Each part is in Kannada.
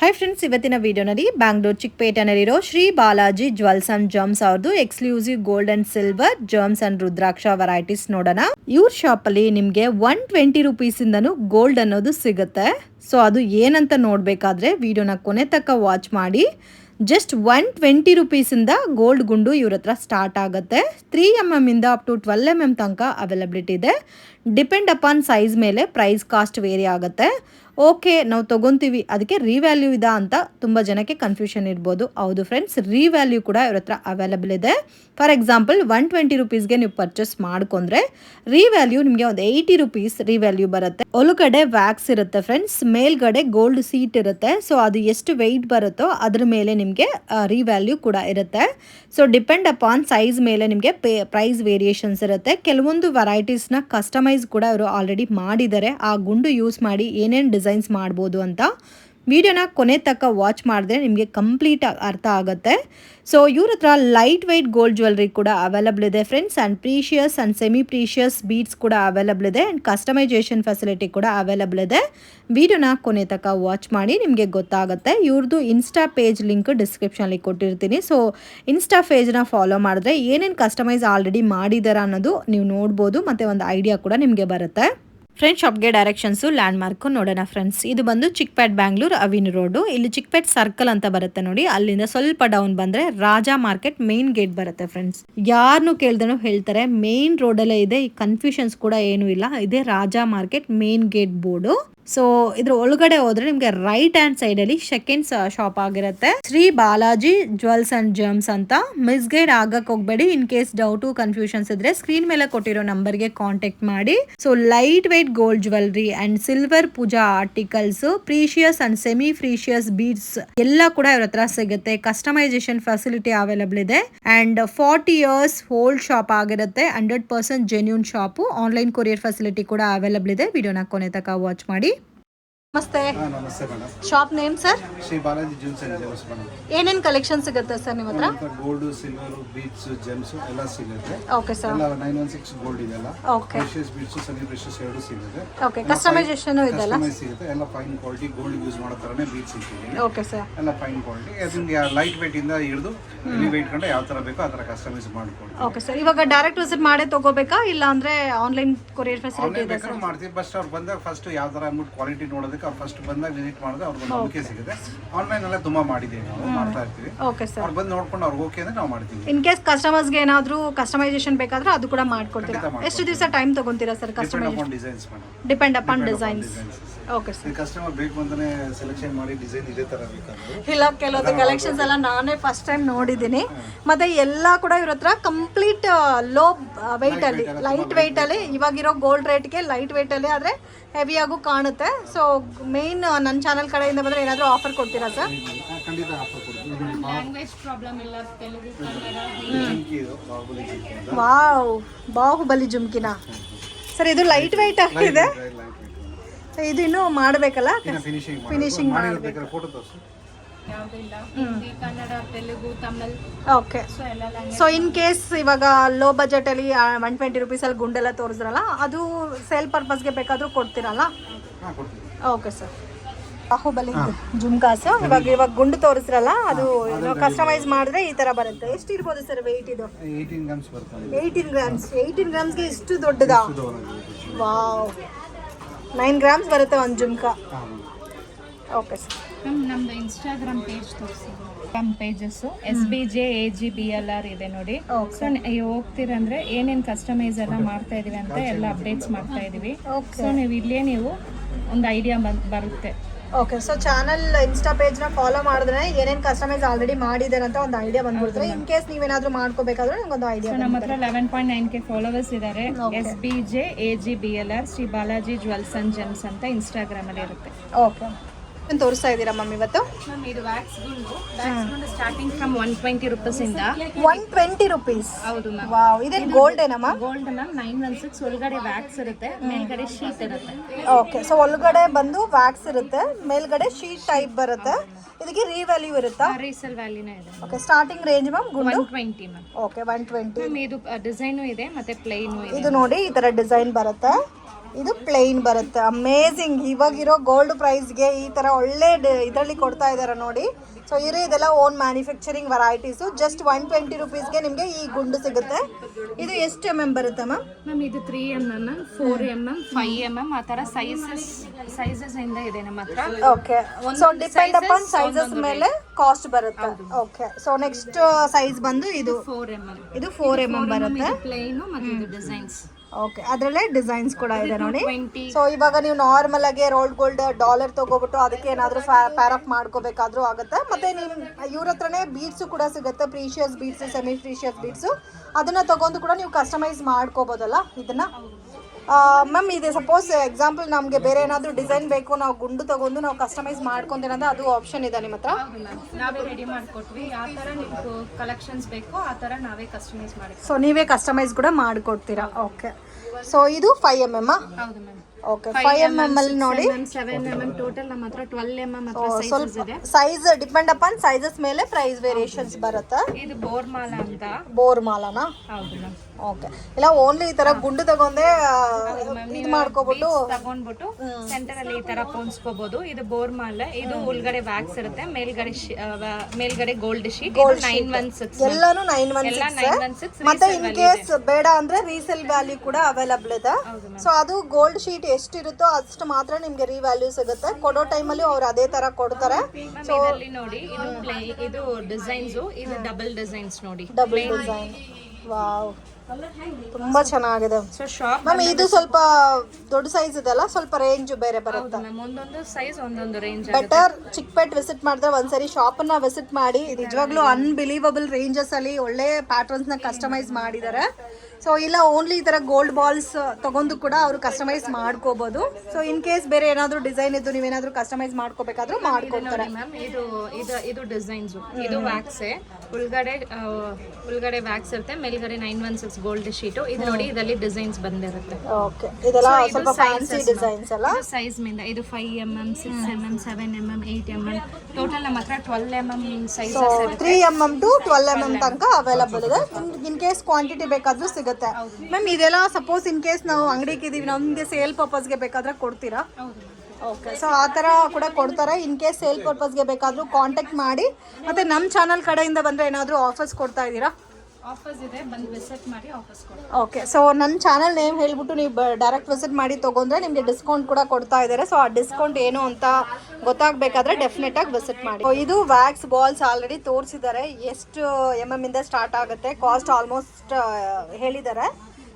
ಹೈ ಫ್ರೆಂಡ್ಸ್ ಇವತ್ತಿನ ವಿಡಿಯೋನಲ್ಲಿ Bangalore ಚಿಕ್ಕಪೇಟೆನಲ್ಲಿರೋ Shri Balaji jewels and gems ಅವ್ರದ್ದು exclusive gold and silver gems and rudraksha varieties ನೋಡೋಣ. ಇವ್ರ ಶಾಪಲ್ಲಿ ನಿಮ್ಗೆ ಒನ್ ಟ್ವೆಂಟಿ ರುಪೀಸ್ ಇಂದನು ಗೋಲ್ಡ್ ಅನ್ನೋದು ಸಿಗುತ್ತೆ. ಸೊ ಅದು ಏನಂತ ನೋಡಬೇಕಾದ್ರೆ ವಿಡಿಯೋನ ಕೊನೆ ತಕ್ಕ ವಾಚ್ ಮಾಡಿ. ಜಸ್ಟ್ ಒನ್ ಟ್ವೆಂಟಿ ರುಪೀಸಿಂದ ಗೋಲ್ಡ್ ಗುಂಡು ಇವ್ರ ಹತ್ರ ಸ್ಟಾರ್ಟ್ ಆಗುತ್ತೆ. ತ್ರೀ ಎಂ ಎಂ ಇಂದ up to twelve M M ತನಕ ಅವೈಲಬಿಲಿಟಿ ಇದೆ. ಡಿಪೆಂಡ್ ಅಪಾನ್ ಸೈಜ್ ಮೇಲೆ ಪ್ರೈಸ್ ಕಾಸ್ಟ್ ವೇರಿ ಆಗುತ್ತೆ. ಓಕೆ, ನಾವು ತೊಗೊತೀವಿ, ಅದಕ್ಕೆ ರೀವ್ಯಾಲ್ಯೂ ಇದಾ ಅಂತ ತುಂಬ ಜನಕ್ಕೆ ಕನ್ಫ್ಯೂಷನ್ ಇರ್ಬೋದು. ಹೌದು ಫ್ರೆಂಡ್ಸ್ ರೀವ್ಯಾಲ್ಯೂ ಕೂಡ ಇವ್ರ ಹತ್ರ ಅವೈಲಬಲ್ ಇದೆ. ಫಾರ್ ಎಕ್ಸಾಂಪಲ್ ಒನ್ ಟ್ವೆಂಟಿ ರುಪೀಸ್ಗೆ ನೀವು ಪರ್ಚೇಸ್ ಮಾಡ್ಕೊಂಡ್ರೆ ರೀವ್ಯಾಲ್ಯೂ ನಿಮಗೆ ಒಂದು ಏಯ್ಟಿ ರುಪೀಸ್ ರೀವ್ಯಾಲ್ಯೂ ಬರುತ್ತೆ. ಒಳಗಡೆ ವ್ಯಾಕ್ಸ್ ಇರುತ್ತೆ ಫ್ರೆಂಡ್ಸ್ ಮೇಲ್ಗಡೆ ಗೋಲ್ಡ್ ಸೀಟ್ ಇರುತ್ತೆ. ಸೊ ಅದು ಎಷ್ಟು ವೆಯ್ಟ್ ಬರುತ್ತೋ ಅದ್ರ ಮೇಲೆ ನಿಮಗೆ ರಿವ್ಯಾಲ್ಯೂ ಕೂಡ ಇರುತ್ತೆ. ಸೊ ಡಿಪೆಂಡ್ ಅಪಾನ್ ಸೈಜ್ ಮೇಲೆ ನಿಮಗೆ ಪ್ರೈಸ್ ವೇರಿಯೇಷನ್ಸ್ ಇರುತ್ತೆ. ಕೆಲವೊಂದು ವೆರೈಟೀಸ್ನ ಕಸ್ಟಮೈಸ್ ಕೂಡ ಅವರು ಆಲ್ರೆಡಿ ಮಾಡಿದ್ದಾರೆ. ಆ ಗುಂಡು ಯೂಸ್ ಮಾಡಿ ಏನೇನು ಡಿಸೈನ್ಸ್ ಮಾಡ್ಬೋದು ಅಂತ ವಿಡಿಯೋನ ಕೊನೆ ತಕ್ಕ ವಾಚ್ ಮಾಡಿದ್ರೆ ನಿಮಗೆ ಕಂಪ್ಲೀಟ್ ಅರ್ಥ ಆಗುತ್ತೆ. ಸೊ ಇವ್ರ ಹತ್ರ ಲೈಟ್ ವೆಯ್ಟ್ ಗೋಲ್ಡ್ ಜ್ಯುವೆಲ್ರಿ ಕೂಡ ಅವೈಲಬಲ್ ಇದೆ. Friends and precious and semi precious beads ಕೂಡ ಅವೈಲಬಲ್ ಇದೆ. ಆ್ಯಂಡ್ ಕಸ್ಟಮೈಸೇಷನ್ ಫೆಸಿಲಿಟಿ ಕೂಡ ಅವೈಲಬಲ್ ಇದೆ. ವಿಡಿಯೋನ ಕೊನೆ ತಕ್ಕ ವಾಚ್ ಮಾಡಿ ನಿಮಗೆ ಗೊತ್ತಾಗುತ್ತೆ. ಇವ್ರದ್ದು ಇನ್ಸ್ಟಾ ಪೇಜ್ ಲಿಂಕ್ ಡಿಸ್ಕ್ರಿಪ್ಷನಲ್ಲಿ ಕೊಟ್ಟಿರ್ತೀನಿ. ಸೊ ಇನ್ಸ್ಟಾ ಪೇಜ್ನ ಫಾಲೋ ಮಾಡಿದ್ರೆ ಏನೇನು ಕಸ್ಟಮೈಸ್ ಆಲ್ರೆಡಿ ಮಾಡಿದಾರ ಅನ್ನೋದು ನೀವು ನೋಡ್ಬೋದು. ಮತ್ತು ಒಂದು ಐಡಿಯಾ ಕೂಡ ನಿಮಗೆ ಬರುತ್ತೆ. ಫ್ರೆಂಡ್ ಶಾಪ್ಗೆ ಡೈರೆಕ್ಷನ್ಸು ಲ್ಯಾಂಡ್ ಮಾರ್ಕು ನೋಡೋಣ ಫ್ರೆಂಡ್ಸ್ ಇದು ಬಂದು ಚಿಕ್ಪೇಟ್ ಬ್ಯಾಂಗ್ಳೂರು ಅವಿನ್ ರೋಡು ಇಲ್ಲಿ ಚಿಕ್ಪೇಟ್ ಸರ್ಕಲ್ ಅಂತ ಬರುತ್ತೆ ನೋಡಿ. ಅಲ್ಲಿಂದ ಸ್ವಲ್ಪ ಡೌನ್ ಬಂದ್ರೆ ರಾಜಾ ಮಾರ್ಕೆಟ್ ಮೇನ್ ಗೇಟ್ ಬರುತ್ತೆ ಫ್ರೆಂಡ್ಸ್ ಯಾರನ್ನು ಕೇಳ್ದನು ಹೇಳ್ತಾರೆ. ಮೇನ್ ರೋಡಲ್ಲೇ ಇದೆ. ಈ ಕನ್ಫ್ಯೂಷನ್ಸ್ ಕೂಡ ಏನೂ ಇಲ್ಲ. ಇದೇ Raja market main gate board so ಇದ್ರ ಒಳಗಡೆ ಹೋದ್ರೆ ನಿಮ್ಗೆ ರೈಟ್ ಹ್ಯಾಂಡ್ ಸೈಡ್ ಅಲ್ಲಿ ಸೆಕೆಂಡ್ ಶಾಪ್ ಆಗಿರುತ್ತೆ. Shri Balaji jewels and gems ಅಂತ. ಮಿಸ್ಗೈಡ್ ಆಗಕ್ ಹೋಗ್ಬೇಡಿ. ಇನ್ ಕೇಸ್ ಡೌಟ್ ಕನ್ಫ್ಯೂಷನ್ಸ್ ಇದ್ರೆ ಸ್ಕ್ರೀನ್ ಮೇಲೆ ಕೊಟ್ಟಿರೋ ನಂಬರ್ಗೆ ಕಾಂಟ್ಯಾಕ್ಟ್ ಮಾಡಿ. So light weight gold jewellery and silver pooja articles precious and semi precious beads ಎಲ್ಲ ಕೂಡ ಇವ್ರ ಹತ್ರ ಸಿಗುತ್ತೆ. ಕಸ್ಟಮೈಸೇಷನ್ ಫೆಸಿಲಿಟಿ ಅವೈಲಬಲ್ ಇದೆ. And forty years old shop ಆಗಿರುತ್ತೆ. Hundred percent genuine shop online courier facility ಕೂಡ ಅವೈಲಬಲ್ ಇದೆ. ವಿಡಿಯೋನ ಕೊನೆ ತನಕ ವಾಚ್ ಮಾಡಿ. ನಮಸ್ತೆ. ನಮಸ್ತೆ madam. Shop name sir Shri Balaji juice and gems madam. ಏನೇನ್ ಕಲೆಕ್ಷನ್ ಸಿಗುತ್ತೆ ಸರ್ ನಿಮ್ಮ ಹತ್ರ? ಗೋಲ್ಡ್ ಸಿಲ್ವರ್ ಬೀಟ್ಸ್ ಜೆಮ್ಸ್ ಎಲ್ಲ ಸಿಗುತ್ತೆ. ಓಕೆ ಸರ್ ಎಲ್ಲ ನೈನ್ ಒನ್ ಸಿಕ್ಸ್ ಗೋಲ್ಡ್ ಇದೆಲ್ಲ okay precious beads semi precious ಎರಡು ಸಿಗುತ್ತೆ. ಓಕೆ ಕಸ್ಟಮೈಸೇಷನ್ ಇದೆಲ್ಲ ಸಿಗುತ್ತೆ. ಎಲ್ಲ ಫೈನ್ ಕ್ವಾಲಿಟಿ ಗೋಲ್ಡ್ ಯೂಸ್ ಮಾಡೋ ಥರನೇ ಬೀಟ್ಸ್ ಸಿಗ್ತಿದೆ ಓಕೆ ಸರ್ ಎಲ್ಲ ಫೈನ್ ಕ್ವಾಲಿಟಿ ನಿಮ್ಗೆ ಲೈಟ್ weight ಇಂದ ಹಿಡಿದು ಹೆವಿ ವೇಟ್ ಕಂಡು ಯಾವ ತರ ಬೇಕೋ ಆ ಥರ ಕಸ್ಟಮೈಸ್ ಮಾಡ್ಕೊಡ್ತೀವಿ ಓಕೆ ಸರ್ ಇವಾಗ ಡೈರೆಕ್ಟ್ ವಿಸಿಟ್ ಮಾಡೇ ತಗೋಬೇಕಾ? ಇಲ್ಲ ಅಂದ್ರೆ ಆನ್ಲೈನ್ ಕೊರಿಯರ್ ಫೆಸಿಲಿಟಿ ಇದೆ ಮಾಡ್ತೀವಿ. ಫಸ್ಟ್ ಅವ್ರು ಬಂದಾಗ ಫಸ್ಟ್ ಯಾವ ಥರ ಅಂದ್ಬಿಟ್ಟು ಕ್ವಾಲಿಟಿ ನೋಡೋದಕ್ಕೆ ಫಸ್ಟ್ ಬಂದಾಗ ವಿಸಿಟ್ ಮಾಡಿದ್ರೆ ಅವ್ರಿಗೆ ನಂಬಿಕೆ ಸಿಗುತ್ತೆ. ಆನ್ಲೈನ್ ಎಲ್ಲ ತುಂಬಾ ಮಾಡಿದ್ದೀವಿ ನಾವು ಮಾಡ್ತಾ ಇರ್ತೀವಿ. ಓಕೆ ಸರ್ ಅವ್ರು ಬಂದು ನೋಡ್ಕೊಂಡು ಅವ್ರಿಗೆ ಓಕೆ ಅಂದ್ರೆ ನಾವು ಮಾಡ್ತೀವಿ. ಇನ್ ಕೇಸ್ ಕಸ್ಟಮರ್ಸ್ಗೆ ಏನಾದರೂ ಕಸ್ಟಮೈಸೇಷನ್ ಬೇಕಾದ್ರೆ ಅದು ಕೂಡ ಮಾಡ್ಕೊಡ್ತೀರಾ? ಎಷ್ಟು ದಿವಸ time ತಗೊಂತೀರಾ sir customer customisation depend upon designs okay sir customer ಬೇಕು ಅಂತಾನೆ ಸೆಲೆಕ್ಷನ್ ಮಾಡಿ ಡಿಸೈನ್ ಇದೇ ತರ ಬೇಕಾದ್ರೆ? ಇಲ್ಲ ಕೆಲವೊಂದು ಕಲೆಕ್ಷನ್ಸ್ ಎಲ್ಲ ನಾನೇ ಫಸ್ಟ್ ಟೈಮ್ ನೋಡಿದ್ದೀನಿ. ಮತ್ತೆ ಎಲ್ಲ ಕೂಡ ಇವ್ರ ಹತ್ರ ಕಂಪ್ಲೀಟ್ ಲೋ ವೆಯ್ಟ್ ಅಲ್ಲಿ ಲೈಟ್ ವೆಯ್ಟ್ ಅಲ್ಲಿ ಇವಾಗಿರೋ ಗೋಲ್ಡ್ ರೇಟ್ಗೆ ಲೈಟ್ ವೆಯ್ಟ್ ಅಲ್ಲಿ ಆದ್ರೆ ಹೆವಿ ಆಗು ಕಾಣುತ್ತೆ. ಸೊ ಮೇನ್ ನನ್ನ ಚಾನಲ್ ಕಡೆಯಿಂದ ಬಂದ್ರೆ ಏನಾದರೂ ಆಫರ್ ಕೊಡ್ತೀರಾ ಸರ್ ಖಂಡಿತ ಆಫರ್ ಕೊಡ್ತೀವಿ ಲ್ಯಾಂಗ್ವೇಜ್ ಪ್ರಾಬ್ಲಮ್ ಇಲ್ಲ ತೆಲುಗು ಕನ್ನಡ ವಾವ್ ಬಾಹುಬಲಿ ಜುಮ್ಕಿನ? ಸರ್ ಇದು ಲೈಟ್ ವೆಯ್ಟ್ ಆಗಿದೆ. ಇದು ಇನ್ನೂ ಮಾಡಬೇಕಲ್ಲ? ಫಿನಿಶಿಂಗ್ ಮಾಡಬೇಕು. ಓಕೆ ಸೊ ಇನ್ ಕೇಸ್ ಇವಾಗ ಲೋ ಬಜೆಟ್ ಅಲ್ಲಿ ಒನ್ ಟ್ವೆಂಟಿ ರುಪೀಸ್ ಅಲ್ಲಿ ಗುಂಡೆಲ್ಲ ತೋರಿಸ್ರಲ್ಲ ಅದು ಸೇಲ್ ಪರ್ಪಸ್ಗೆ ಬೇಕಾದ್ರೂ ಕೊಡ್ತೀರಲ್ಲ? Okay sir Baahubali jhumkas. ಇವಾಗ ಇವಾಗ ಗುಂಡು ತೋರಿಸ್ರಲ್ಲ ಅದು ಕಸ್ಟಮೈಸ್ ಮಾಡಿದ್ರೆ ಈ ತರ ಬರುತ್ತೆ. ಎಷ್ಟು ಇರ್ಬೋದು ಸರ್ ವೆಯ್ಟ್ ಇದು eighteen grams eighteen grams eighteen ಗ್ರಾಮ್ಸ್ಗೆ ಇಷ್ಟು ದೊಡ್ಡದಾ? ವಾವ್ ನೈನ್ ಗ್ರಾಮ್ಸ್ ಬರುತ್ತೆ ಒಂದು ಜುಮ್ಕ. ಓಕೆ ಸರ್ ಮ್ಯಾಮ್ ನಮ್ದು ಇನ್ಸ್ಟಾಗ್ರಾಮ್ ಪೇಜ್ ತೋರಿಸಿ. ನಮ್ಮ pages S B J A G B L R ಇದೆ ನೋಡಿ. ಸೊ ಹೋಗ್ತೀರಂದ್ರೆ ಏನೇನು ಕಸ್ಟಮೈಸ್ ಎಲ್ಲ ಮಾಡ್ತಾ ಇದೀವಿ ಅಂತ ಎಲ್ಲ ಅಪ್ಡೇಟ್ಸ್ ಮಾಡ್ತಾ ಇದೀವಿ. ಸೊ ನೀವು ಇಲ್ಲೇ ನೀವು ಒಂದು ಐಡಿಯಾ ಬರುತ್ತೆ. ಓಕೆ ಸೊ ಚಾನಲ್ ಇನ್ಸ್ಟಾ ಪೇಜ್ನ ಫಾಲೋ ಮಾಡಿದ್ರೆ ಏನೇನು ಕಸ್ಟಮೈಸ್ ಆಲ್ರೆಡಿ ಮಾಡಿದ್ದಾರೆ ಅಂತ ಒಂದು ಐಡಿಯಾ ಬಂದ್ಬಿಡ್ತಾರೆ ಇನ್ ಕೇಸ್ ನೀವೇನಾದ್ರೂ ಮಾಡ್ಕೋಬೇಕಾದ್ರೆ ನಂಗೊಂದು ಐಡಿಯಾ ನಮ್ಮ ಹತ್ರ eleven point nine K followers ಇದ್ದಾರೆ S B J A G B L R Shri Balaji jewels and gems ಅಂತ ಇನ್ಸ್ಟಾಗ್ರಾಮಲ್ಲಿ ಇರುತ್ತೆ. ಓಕೆ ತೋರಿಸ್ತಾ ಇದ್ದೀರಾ ಮ್ಯಾಮ್ ಇವತ್ತು? ಮ್ಯಾಮ್ ಇದು ವ್ಯಾಕ್ಸ್ ಗುಂಡು. ವ್ಯಾಕ್ಸ್ ಗುಂಡು starting from one twenty rupees ಇಂದ ಒನ್ ಟ್ವೆಂಟಿ ರುಪೀಸ್ ಹೌದು ಮ್ಯಾಮ್. ವಾವ್ ಇದೇನು ಗೋಲ್ಡೇನಾ ma'am? Gold ma'am nine one six ಒಳಗಡೆ ವ್ಯಾಕ್ಸ್ ಇರುತ್ತೆ ಮೇಲ್ಗಡೆ ಶೀಟ್ ಇರುತ್ತೆ. ಓಕೆ ಸೊ ಒಳಗಡೆ ಬಂದು ವ್ಯಾಕ್ಸ್ ಇರುತ್ತೆ ಮೇಲ್ಗಡೆ ಶೀಟ್ ಟೈಪ್ ಬರುತ್ತೆ. ಇದಕ್ಕೆ ರೀವ್ಯಾಲ್ಯೂ ಇರುತ್ತಾ? ರೀಸೆಲ್ ವ್ಯಾಲ್ಯೂನೇ ಇದೆ. ಓಕೆ ಸ್ಟಾರ್ಟಿಂಗ್ ರೇಂಜ್ ಮ್ಯಾಮ್ ಗುಂಡು? Twenty ma'am. Okay one twenty ಇದು ಡಿಸೈನು ಇದೆ ಮತ್ತೆ ಪ್ಲೈನು ಇದೆ. ಇದು ನೋಡಿ ಈ ತರ ಡಿಸೈನ್ ಬರುತ್ತೆ. ಇದು ಪ್ಲೇನ್ ಬರುತ್ತೆ. ಅಮೇಝಿಂಗ್ ಇವಾಗಿರೋ ಗೋಲ್ಡ್ ಪ್ರೈಸ್ಗೆ ಈ ಥರ ಒಳ್ಳೆ ಇದರಲ್ಲಿ ಕೊಡ್ತಾ ಇದ್ದಾರೆ ನೋಡಿ. ಸೊ ಇರೋ ಇದೆಲ್ಲ own manufacturing varieties just one twenty ರುಪೀಸ್ಗೆ ನಿಮಗೆ ಈ ಗುಂಡು ಸಿಗುತ್ತೆ. ಇದು ಎಷ್ಟು ಎಂ ಎಂ ಬರುತ್ತೆ ಮ್ಯಾಮ್ ಮ್ಯಾಮ್ ಇದು three M M four M M five M M ಆ ಥರ ಸೈಜಸ್ ಸೈಜಸ್ ಇಂದ ಇದೆ ನಮ್ಮ ಹತ್ರ. Okay so depend upon sizes ಮೇಲೆ ಕಾಸ್ಟ್ ಬರುತ್ತೆ. ಓಕೆ ಸೊ ನೆಕ್ಸ್ಟ್ ಸೈಜ್ ಬಂದು ಇದು. ಫೋರ್ ಎಂ ಎಂ ಇದು ಫೋರ್ ಎಂ ಎಂ ಬರುತ್ತೆ. ಪ್ಲೇನು ಮತ್ತು ಡಿಸೈನ್ಸ್ ಓಕೆ ಅದರಲ್ಲೇ ಡಿಸೈನ್ಸ್ ಕೂಡ ಇದೆ ನೋಡಿ. ಸೊ ಇವಾಗ ನೀವು ನಾರ್ಮಲ್ ಆಗಿ ರೋಲ್ಡ್ ಗೋಲ್ಡ್ ಡಾಲರ್ ತಗೋಬಿಟ್ಟು ಅದಕ್ಕೆ ಏನಾದರೂ ಪ್ಯಾರಪ್ ಮಾಡ್ಕೋಬೇಕಾದ್ರೂ ಆಗುತ್ತೆ. ಮತ್ತೆ ನಿಮ್ ಇವ್ರ ಹತ್ರನೇ ಬೀಡ್ಸು ಕೂಡ ಸಿಗುತ್ತೆ precious beads semi precious beads ಅದನ್ನ ತಗೊಂಡು ಕೂಡ ನೀವು ಕಸ್ಟಮೈಸ್ ಮಾಡ್ಕೋಬೋದಲ್ಲ ಇದನ್ನ? ಮ್ಯಾಮ್ ಇದೆ ಸಪೋಸ್ ಎಕ್ಸಾಂಪಲ್ ನಮಗೆ ಬೇರೆ ಏನಾದರೂ ಡಿಸೈನ್ ಬೇಕು ನಾವು ಗುಂಡು ತಗೊಂಡು ನಾವು ಕಸ್ಟಮೈಸ್ ಮಾಡ್ಕೊಂತೀನಂದ್ರೆ ಅದು ಆಪ್ಷನ್ ಇದೆ ನಿಮ್ಮ ಹತ್ರ? ನಾವೇ ರೆಡಿ ಮಾಡಿಕೊಟ್ವಿ. ಯಾವ ಥರ ನಿಮ್ಗೆ ಕಲೆಕ್ಷನ್ಸ್ ಬೇಕೋ ಆ ಥರ ನಾವೇ ಕಸ್ಟಮೈಸ್ ಮಾಡಿ ಸೊ ನೀವೇ ಕಸ್ಟಮೈಸ್ ಕೂಡ ಮಾಡಿಕೊಡ್ತೀರಾ? ಓಕೆ ಸೊ ಇದು ಫೈವ್ ಎಂ ಎಂ ಹೌದು ma'am okay five M M ಅಲ್ಲಿ ನೋಡಿ. ಸೆವೆನ್ ಎಂ ಎಂ ಟೋಟಲ್ ನಮ್ಮ ಹತ್ರ ಟ್ವೆಲ್ ಎಂ ಎಂ ಹತ್ರ ಸೈಜಸ್ ಇದೆ. ಸೈಜ್ ಡಿಪೆಂಡ್ ಅಪಾನ್ ಸೈಜಸ್ ಮೇಲೆ ಪ್ರೈಸ್ ವೇರಿಯೇಷನ್ಸ್ ಬರುತ್ತೆ. ಇದು ಬೋರ್ಮಾಲ ಅಂತ. ಬೋರ್ ಮಾಲಾನ ಹೌದು ಓಕೆ ಇಲ್ಲ ಓನ್ಲಿ ಈ ತರ ಗುಂಡು ತಗೊಂಡೆ ಇದು ಮಾಡ್ಕೊಬಿಟ್ಟು ತಗೊಂಡ್ಬಿಟ್ಟು ಸೆಂಟರ್ ಅಲ್ಲಿ ಈ ತರ ಪೋನ್ಸ್ಕೋಬಹುದು ಇದು ಬೋರ್ಮಾಲ ಇದು ಒಳಗಡೆ ವ್ಯಾಕ್ಸ್ ಇರುತ್ತೆ. ಮೇಲ್ಗಡೆ ಮೇಲ್ಗಡೆ gold sheet nine one six ಎಲ್ಲಾನು ನೈನ್ ಒನ್ ಸಿಕ್ಸ್ ಮತ್ತೆ ಇನ್ ಕೇಸ್ ಬೇಡ ಅಂದ್ರೆ ರೀಸೇಲ್ ವ್ಯಾಲ್ಯೂ ಕೂಡ ಅವೈಲಬಲ್ ಇದೆ. ಸೊ ಅದು ಗೋಲ್ಡ್ ಶೀಟ್ ಎಷ್ಟಿರುತ್ತೋ ಅಷ್ಟು ಮಾತ್ರ ನಿಮ್ಗೆ ರೀವ್ಯಾಲ್ಯೂ ಸಿಗುತ್ತೆ ಕೊಡೋ ಟೈಮಲ್ಲಿ ಅವ್ರು ಅದೇ ತರ ಕೊಡ್ತಾರೆ. ನೋಡಿ ಇದು ಇದು ಡಿಸೈನ್ಸ್ ಇದು ಡಬಲ್ ಡಿಸೈನ್ಸ್ ನೋಡಿ. ಡಬಲ್ ಡಿಸೈನ್ ವಾವ್ ತುಂಬಾ ಚೆನ್ನಾಗಿದೆ. ಮ್ಯಾಮ್ ಇದು ಸ್ವಲ್ಪ ದೊಡ್ಡ ಸೈಜ್ ಇದೆಲ್ಲ ಸ್ವಲ್ಪ ರೇಂಜ್ ಬೇರೆ ಬರುತ್ತೆ? ಒಂದೊಂದು ಸೈಜ್ ಒಂದೊಂದು ರೇಂಜ್ ಬೆಟರ್ ಚಿಕ್ಕಪೇಟ್ ವಿಸಿಟ್ ಮಾಡಿದ್ರೆ ಒಂದ್ಸರಿ ಶಾಪ್ನ ವಿಸಿಟ್ ಮಾಡಿ ನಿಜವಾಗ್ಲೂ ಅನ್ಬಿಲೀವಬಲ್ ರೇಂಜಸ್ ಅಲ್ಲಿ ಒಳ್ಳೆ ಪ್ಯಾಟರ್ನ್ಸ್ನ ಕಸ್ಟಮೈಸ್ ಮಾಡಿದ್ದಾರೆ ಸೊ ಇಲ್ಲ ಓನ್ಲಿ ಈ ತರ ಗೋಲ್ಡ್ ಬಾಲ್ಸ್ ತಗೊಂಡು ಕೂಡ ಅವರು ಕಸ್ಟಮೈಸ್ ಮಾಡ್ಕೋಬಹುದು ಸೊ ಇನ್ ಕೇಸ್ ಬೇರೆ ಏನಾದ್ರು ಡಿಸೈನ್ ಇದ್ದು ನೀವೇನಾದ್ರೂ ಕಸ್ಟಮೈಸ್ ಮಾಡ್ಕೋಬೇಕಾದ್ರೂ ಮಾಡ್ಕೊಡ್ತಾರೆ. ಮ್ಯಾಮ್ ಇದು ಇದು ಇದು ಡಿಸೈನ್ಸ್ ಇದು ವ್ಯಾಕ್ಸೆ ಉಳ್ಗಡೆ ಉಳ್ಗಡೆ ವ್ಯಾಕ್ಸ್ ಇರುತ್ತೆ ಮೇಲ್ಗಡೆ nine one six gold sheet ಇದು ನೋಡಿ ಇದರಲ್ಲಿ ಡಿಸೈನ್ಸ್ ಬಂದಿರುತ್ತೆ. ಓಕೆ ಇದೆಲ್ಲ ಸ್ವಲ್ಪ ಫ್ಯಾನ್ಸಿ ಡಿಸೈನ್ಸ್ ಅಲ್ಲ? ಸೈಜ್ ಮಿಂದ ಇದು five M M six M M seven M M eight M M total ನಮ್ಮ ಹತ್ರ ಟ್ವೆಲ್ ಎಂ ಎಂ ಸೈಜ್ ಇರುತ್ತೆ. Three M M to twelve M M ತನಕ ಅವೈಲಬಲ್ ಇದೆ. ಇನ್ ಕೇಸ್ ಕ್ವಾಂಟಿಟಿ ಬೇಕಾದ್ರೂ ಸಿಗುತ್ತೆ. ಮ್ಯಾಮ್ ಇದೆಲ್ಲ ಸಪೋಸ್ ಇನ್ ಕೇಸ್ ನಾವು ಅಂಗಡಿಗೆ ಇದೀವಿ ನಮಗೆ ಸೇಲ್ ಪರ್ಪಸ್ಗೆ ಬೇಕಾದ್ರೆ ಕೊಡ್ತೀರಾ? ಹೌದು. ಓಕೆ ಸೊ ಆ ಥರ ಕೂಡ ಕೊಡ್ತಾರೆ. ಇನ್ ಕೇಸ್ ಸೇಲ್ ಪರ್ಪಸ್ಗೆ ಬೇಕಾದರೂ ಕಾಂಟ್ಯಾಕ್ಟ್ ಮಾಡಿ. ಮತ್ತು ನಮ್ಮ ಚಾನಲ್ ಕಡೆಯಿಂದ ಬಂದರೆ ಏನಾದರೂ ಆಫರ್ಸ್ ಕೊಡ್ತಾ ಇದ್ದೀರಾ? ಓಕೆ ಸೊ ನನ್ನ ಚಾನಲ್ ನೇಮ್ ಹೇಳ್ಬಿಟ್ಟು ನೀವು ಡೈರೆಕ್ಟ್ ವಿಸಿಟ್ ಮಾಡಿ ತೊಗೊಂಡ್ರೆ ನಿಮಗೆ ಡಿಸ್ಕೌಂಟ್ ಕೂಡ ಕೊಡ್ತಾ ಇದ್ದಾರೆ ಸೊ ಆ ಡಿಸ್ಕೌಂಟ್ ಏನು ಅಂತ ಗೊತ್ತಾಗಬೇಕಾದ್ರೆ ಡೆಫಿನೆಟ್ ಆಗಿ ವಿಸಿಟ್ ಮಾಡಿ. ಇದು ವ್ಯಾಕ್ಸ್ ಬಾಲ್ಸ್ ಆಲ್ರೆಡಿ ತೋರಿಸಿದ್ದಾರೆ. ಎಷ್ಟು ಎಂ ಎಂ ಇಂದ ಸ್ಟಾರ್ಟ್ ಆಗುತ್ತೆ ಕಾಸ್ಟ್ ಆಲ್ಮೋಸ್ಟ್ ಹೇಳಿದ್ದಾರೆ.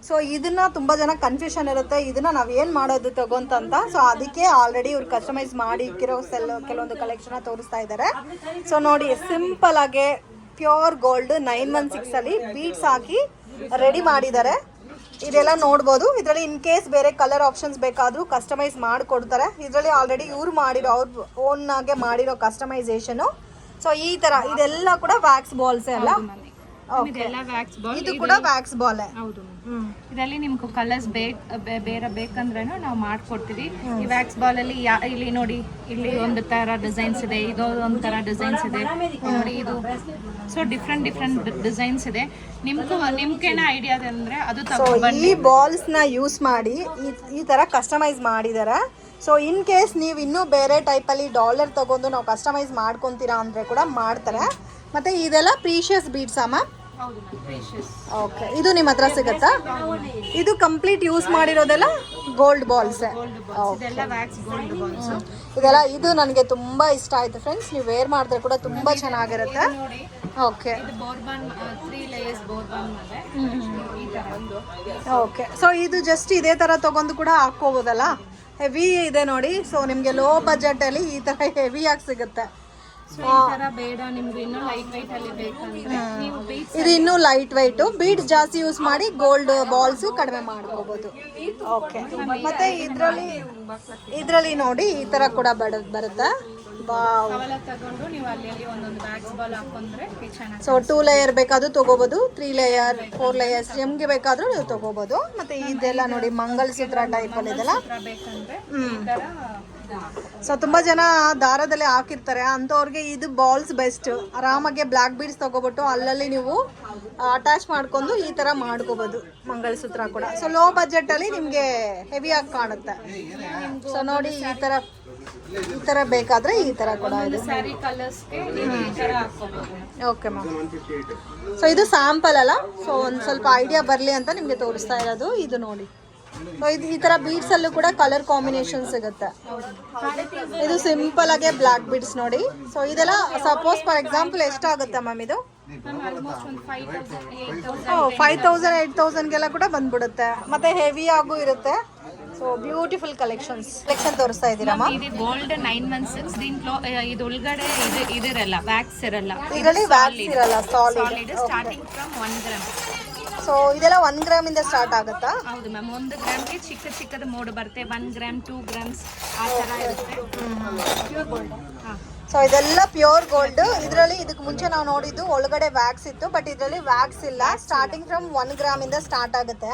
ಸೊ ಇದನ್ನ ತುಂಬ ಜನ ಕನ್ಫ್ಯೂಷನ್ ಇರುತ್ತೆ. ಇದನ್ನ ನಾವು ಏನು ಮಾಡೋದು ತಗೊಂತಂತ. ಸೊ ಅದಕ್ಕೆ ಆಲ್ರೆಡಿ ಇವ್ರು ಕಸ್ಟಮೈಸ್ ಮಾಡಿ, ಇಕ್ಕಿರೋ ಸೆಲ್ ಕೆಲವೊಂದು ಕಲೆಕ್ಷನ್ ತೋರಿಸ್ತಾ ಇದ್ದಾರೆ ಸೊ ನೋಡಿ ಸಿಂಪಲ್ ಆಗಿ pure gold nine one six ಅಲ್ಲಿ ಬೀಡ್ಸ್ ಹಾಕಿ ರೆಡಿ ಮಾಡಿದ್ದಾರೆ. ಇದೆಲ್ಲ ನೋಡ್ಬೋದು. ಇದರಲ್ಲಿ ಇನ್ ಕೇಸ್ ಬೇರೆ ಕಲರ್ ಆಪ್ಷನ್ಸ್ ಬೇಕಾದರೂ ಕಸ್ಟಮೈಸ್ ಮಾಡಿಕೊಡ್ತಾರೆ. ಇದರಲ್ಲಿ ಆಲ್ರೆಡಿ ಇವ್ರು ಮಾಡಿರೋ, ಅವ್ರ ಓನ್ ಆಗಿ ಮಾಡಿರೋ ಕಸ್ಟಮೈಸೇಷನು. ಸೊ ಈ ತರ ಇದೆಲ್ಲ ಕೂಡ ವ್ಯಾಕ್ಸ್ ಬಾಲ್ಸ್ ಎಲ್ಲ ಇದೆಲ್ಲ ವ್ಯಾಕ್ಸ್ ಬಾಲ್ ಇದು ಕೂಡ ವ್ಯಾಕ್ಸ್ ಬಾಲ್ ಹೌದು. ಇದರಲ್ಲಿ ನಿಮ್ಗೆ ಕಲರ್ಸ್ ಬೇಕ್ ಬೇರೆ ಬೇಕಂದ್ರೂ ನಾವು ಮಾಡ್ಕೊಡ್ತೀವಿ. ಈ ವ್ಯಾಕ್ಸ್ ಬಾಲ್ ಅಲ್ಲಿ ಇಲ್ಲಿ ನೋಡಿ ಇಲ್ಲಿ ಒಂದು ತರ ಡಿಸೈನ್ಸ್ ಇದೆ ಇದು ಒಂದು ತರ ಡಿಸೈನ್ಸ್ ಇದೆ. ನೋಡಿ ಇದು. ಸೊ ಡಿಫ್ರೆಂಟ್ ಡಿಫ್ರೆಂಟ್ ಡಿಸೈನ್ಸ್ ಇದೆ. ನಿಮ್ಗೂ ನಿಮ್ಗೇನ ಐಡಿಯಾ ಅಂದ್ರೆ ಅದು ಈ ಬಾಲ್ಸ್ನ ಯೂಸ್ ಮಾಡಿ ಈ ತರ ಕಸ್ಟಮೈಸ್ ಮಾಡಿದಾರ. ಸೊ ಇನ್ ಕೇಸ್ ನೀವು ಇನ್ನೂ ಬೇರೆ ಟೈಪಲ್ಲಿ ಡಾಲರ್ ತಗೊಂಡು ನಾವು ಕಸ್ಟಮೈಸ್ ಮಾಡ್ಕೊಂತೀರಾ ಅಂದ್ರೆ ಕೂಡ ಮಾಡ್ತಾರೆ. ಮತ್ತೆ ಇದೆಲ್ಲ precious beads ma'am precious okay ಇದು ನಿಮ್ಮ ಹತ್ರ ಸಿಗುತ್ತಾ? ಇದು. ಕಂಪ್ಲೀಟ್ ಯೂಸ್ ಮಾಡಿರೋದೆಲ್ಲ ಗೋಲ್ಡ್ ಬಾಲ್ಸ್ ಇದೆಲ್ಲ ಇದು ನನಗೆ ತುಂಬಾ ಇಷ್ಟ ಆಯ್ತು ಫ್ರೆಂಡ್ಸ್ ನೀವು ವೇರ್ ಮಾಡಿದ್ರೆ ಕೂಡ ತುಂಬಾ ಚೆನ್ನಾಗಿರುತ್ತೆ. ಓಕೆ ಓಕೆ ಸೊ ಇದು ಜಸ್ಟ್ ಇದೇ ತರ ತಗೊಂಡು ಕೂಡ ಹಾಕೋಬೋದಲ್ಲ ಹೆವಿ ಇದೆ ನೋಡಿ. ಸೊ ನಿಮಗೆ ಲೋ ಬಜೆಟ್ ಅಲ್ಲಿ ಈ ತರ ಹೆವಿ ಆಗಿ ಸಿಗುತ್ತೆ. ಸೊ ಈ ತರ ಬೇಡ ನಿಮ್ಗೆ ಇನ್ನೂ ಲೈಟ್ ವೈಟ್ ಅಲ್ಲಿ ಬೇಕಂದ್ರೆ ನೀವು ಬೀಚ್ ಇದು ಇನ್ನೂ ಲೈಟ್ ವೈಟು ಬೀಡ್ಸ್ ಜಾಸ್ತಿ ಯೂಸ್ ಮಾಡಿ ಗೋಲ್ಡ್ ಬಾಲ್ಸ್ ಕಡಿಮೆ ಮಾಡ್ಕೋಬಹುದು ಓಕೆ ಮತ್ತೆ ಇದರಲ್ಲಿ ಇದರಲ್ಲಿ ನೋಡಿ ಈ ತರ ಕೂಡ ಬಡ ಬರುತ್ತೆ. ವಾವ್ ಅವೆಲ್ಲ ತಗೊಂಡು ನೀವು ಅಲ್ಲಿ ಅಲ್ಲಿ ಒಂದೊಂದು ಬ್ಯಾಗ್ಸ್ ಬಾಲ್ ಹಾಕೊಂಡ್ರೆ ಚೆನ್ನಾಗಿ ಸೊ ಟೂ ಲೇಯರ್ ಬೇಕಾದ್ರೂ ತಗೋಬಹುದು ತ್ರೀ ಲೇಯರ್ ಫೋರ್ ಲೇಯರ್ಸ್ ನಿಮ್ಗೆ ಬೇಕಾದ್ರೂ ನೀವು ತಗೋಬಹುದು ಮತ್ತೆ ಇದೆಲ್ಲ ನೋಡಿ ಮಂಗಲಸೂತ್ರ ಟೈಪ್ ಅಲ್ಲಿ ಇದೆಲ್ಲ ಬೇಕಂದ್ರೆ ಈ ತರ ಸೊ ತುಂಬ ಜನ ದಾರದಲ್ಲಿ ಹಾಕಿರ್ತಾರೆ. ಅಂಥವ್ರಿಗೆ ಇದು ಬಾಲ್ಸ್ ಬೆಸ್ಟ್ ಆರಾಮಾಗಿ ಬ್ಲ್ಯಾಕ್ ಬೀಡ್ಸ್ ತಗೋಬಿಟ್ಟು ಅಲ್ಲಲ್ಲಿ ನೀವು ಅಟ್ಯಾಚ್ ಮಾಡ್ಕೊಂಡು ಈ ಥರ ಮಾಡ್ಕೋಬೋದು. ಮಂಗಳಸೂತ್ರ ಕೂಡ. ಸೊ ಲೋ ಬಜೆಟಲ್ಲಿ ನಿಮಗೆ ಆಗಿ ಕಾಣುತ್ತೆ. ಸೊ ನೋಡಿ ಈ ಥರ ಈ ಥರ ಬೇಕಾದರೆ ಈ ಥರ ಕೂಡ ಇದೆ. ತರ ಹಾಕೋಬಹುದು ಓಕೆ ಮ್ಯಾಮ್ ಸೊ ಇದು ಸ್ಯಾಂಪಲ್ ಅಲ್ಲ. ಸೊ ಒಂದು ಸ್ವಲ್ಪ ಐಡಿಯಾ ಬರಲಿ ಅಂತ ನಿಮಗೆ ತೋರಿಸ್ತಾ ಇರೋದು. ಇದು ನೋಡಿ. ಇದು ಈ ತರ ಬೀಡ್ಸ್ ಅಲ್ಲೂ ಕೂಡ ಕಲರ್ ಕಾಂಬಿನೇಷನ್ ಸಿಗುತ್ತೆ. ಇದು ಸಿಂಪಲ್ ಆಗಿ ಬ್ಲಾಕ್ ಬೀಡ್ಸ್ ನೋಡಿ. ಸೊ ಇದೆಲ್ಲ ಸಪೋಸ್ ಫಾರ್ ಎಕ್ಸಾಂಪಲ್ ಎಷ್ಟಾಗುತ್ತೆ ಮ್ಯಾಮ್ ಇದು? ಫೈವ್ ತೌಸಂಡ್ ಏಟ್ ತೌಸಂಡ್ಗೆಲ್ಲ ಕೂಡ ಬಂದ್ಬಿಡುತ್ತೆ. ಮತ್ತೆ ಹೆವಿ ಆಗೂ ಇರುತ್ತೆ. ಸೊ ಬ್ಯೂಟಿಫುಲ್ ಕಲೆಕ್ಷನ್ಸ್ ಕಲೆಕ್ಷನ್ ತೋರಿಸ್ತಾ ಇದ್ದೀರಮ್ಮ ಇದು ಗೋಲ್ಡ್ ನೈನ್ ಒನ್ ಸಿಕ್ಸ್ ಇದು ಒಳಗಡೆ ಇದು ಇದಿರಲ್ಲ ವ್ಯಾಕ್ಸ್ ಇರಲ್ಲ. ಇದರಲ್ಲಿ ವ್ಯಾಕ್ಸ್ ಇರಲ್ಲ solid starting from one gram so ಇದೆಲ್ಲ ಒನ್ ಗ್ರಾಮ್ ಇಂದ ಸ್ಟಾರ್ಟ್ ಆಗುತ್ತಾ? ಹೌದು ಮ್ಯಾಮ್ ಒಂದು ಗ್ರಾಮ್ಗೆ ಚಿಕ್ಕ ಚಿಕ್ಕದ ಮೋಡ್ ಬರುತ್ತೆ. ಒನ್ ಗ್ರಾಮ್ ಟೂ ಗ್ರಾಮ್ಸ್ ಆ ಥರ ಇರುತ್ತೆ. ಹಾಂ. ಸೊ ಇದೆಲ್ಲ ಪ್ಯೂರ್ ಗೋಲ್ಡ್ ಇದರಲ್ಲಿ ಇದಕ್ಕೆ ಮುಂಚೆ ನಾವು ನೋಡಿದ್ದು ಒಳಗಡೆ ವ್ಯಾಕ್ಸ್ ಇತ್ತು ಬಟ್ ಇದರಲ್ಲಿ ವ್ಯಾಕ್ಸ್ ಇಲ್ಲ. ಸ್ಟಾರ್ಟಿಂಗ್ ಫ್ರಮ್ ಒನ್ ಗ್ರಾಮ್ ಇಂದ ಸ್ಟಾರ್ಟ್ ಆಗುತ್ತೆ.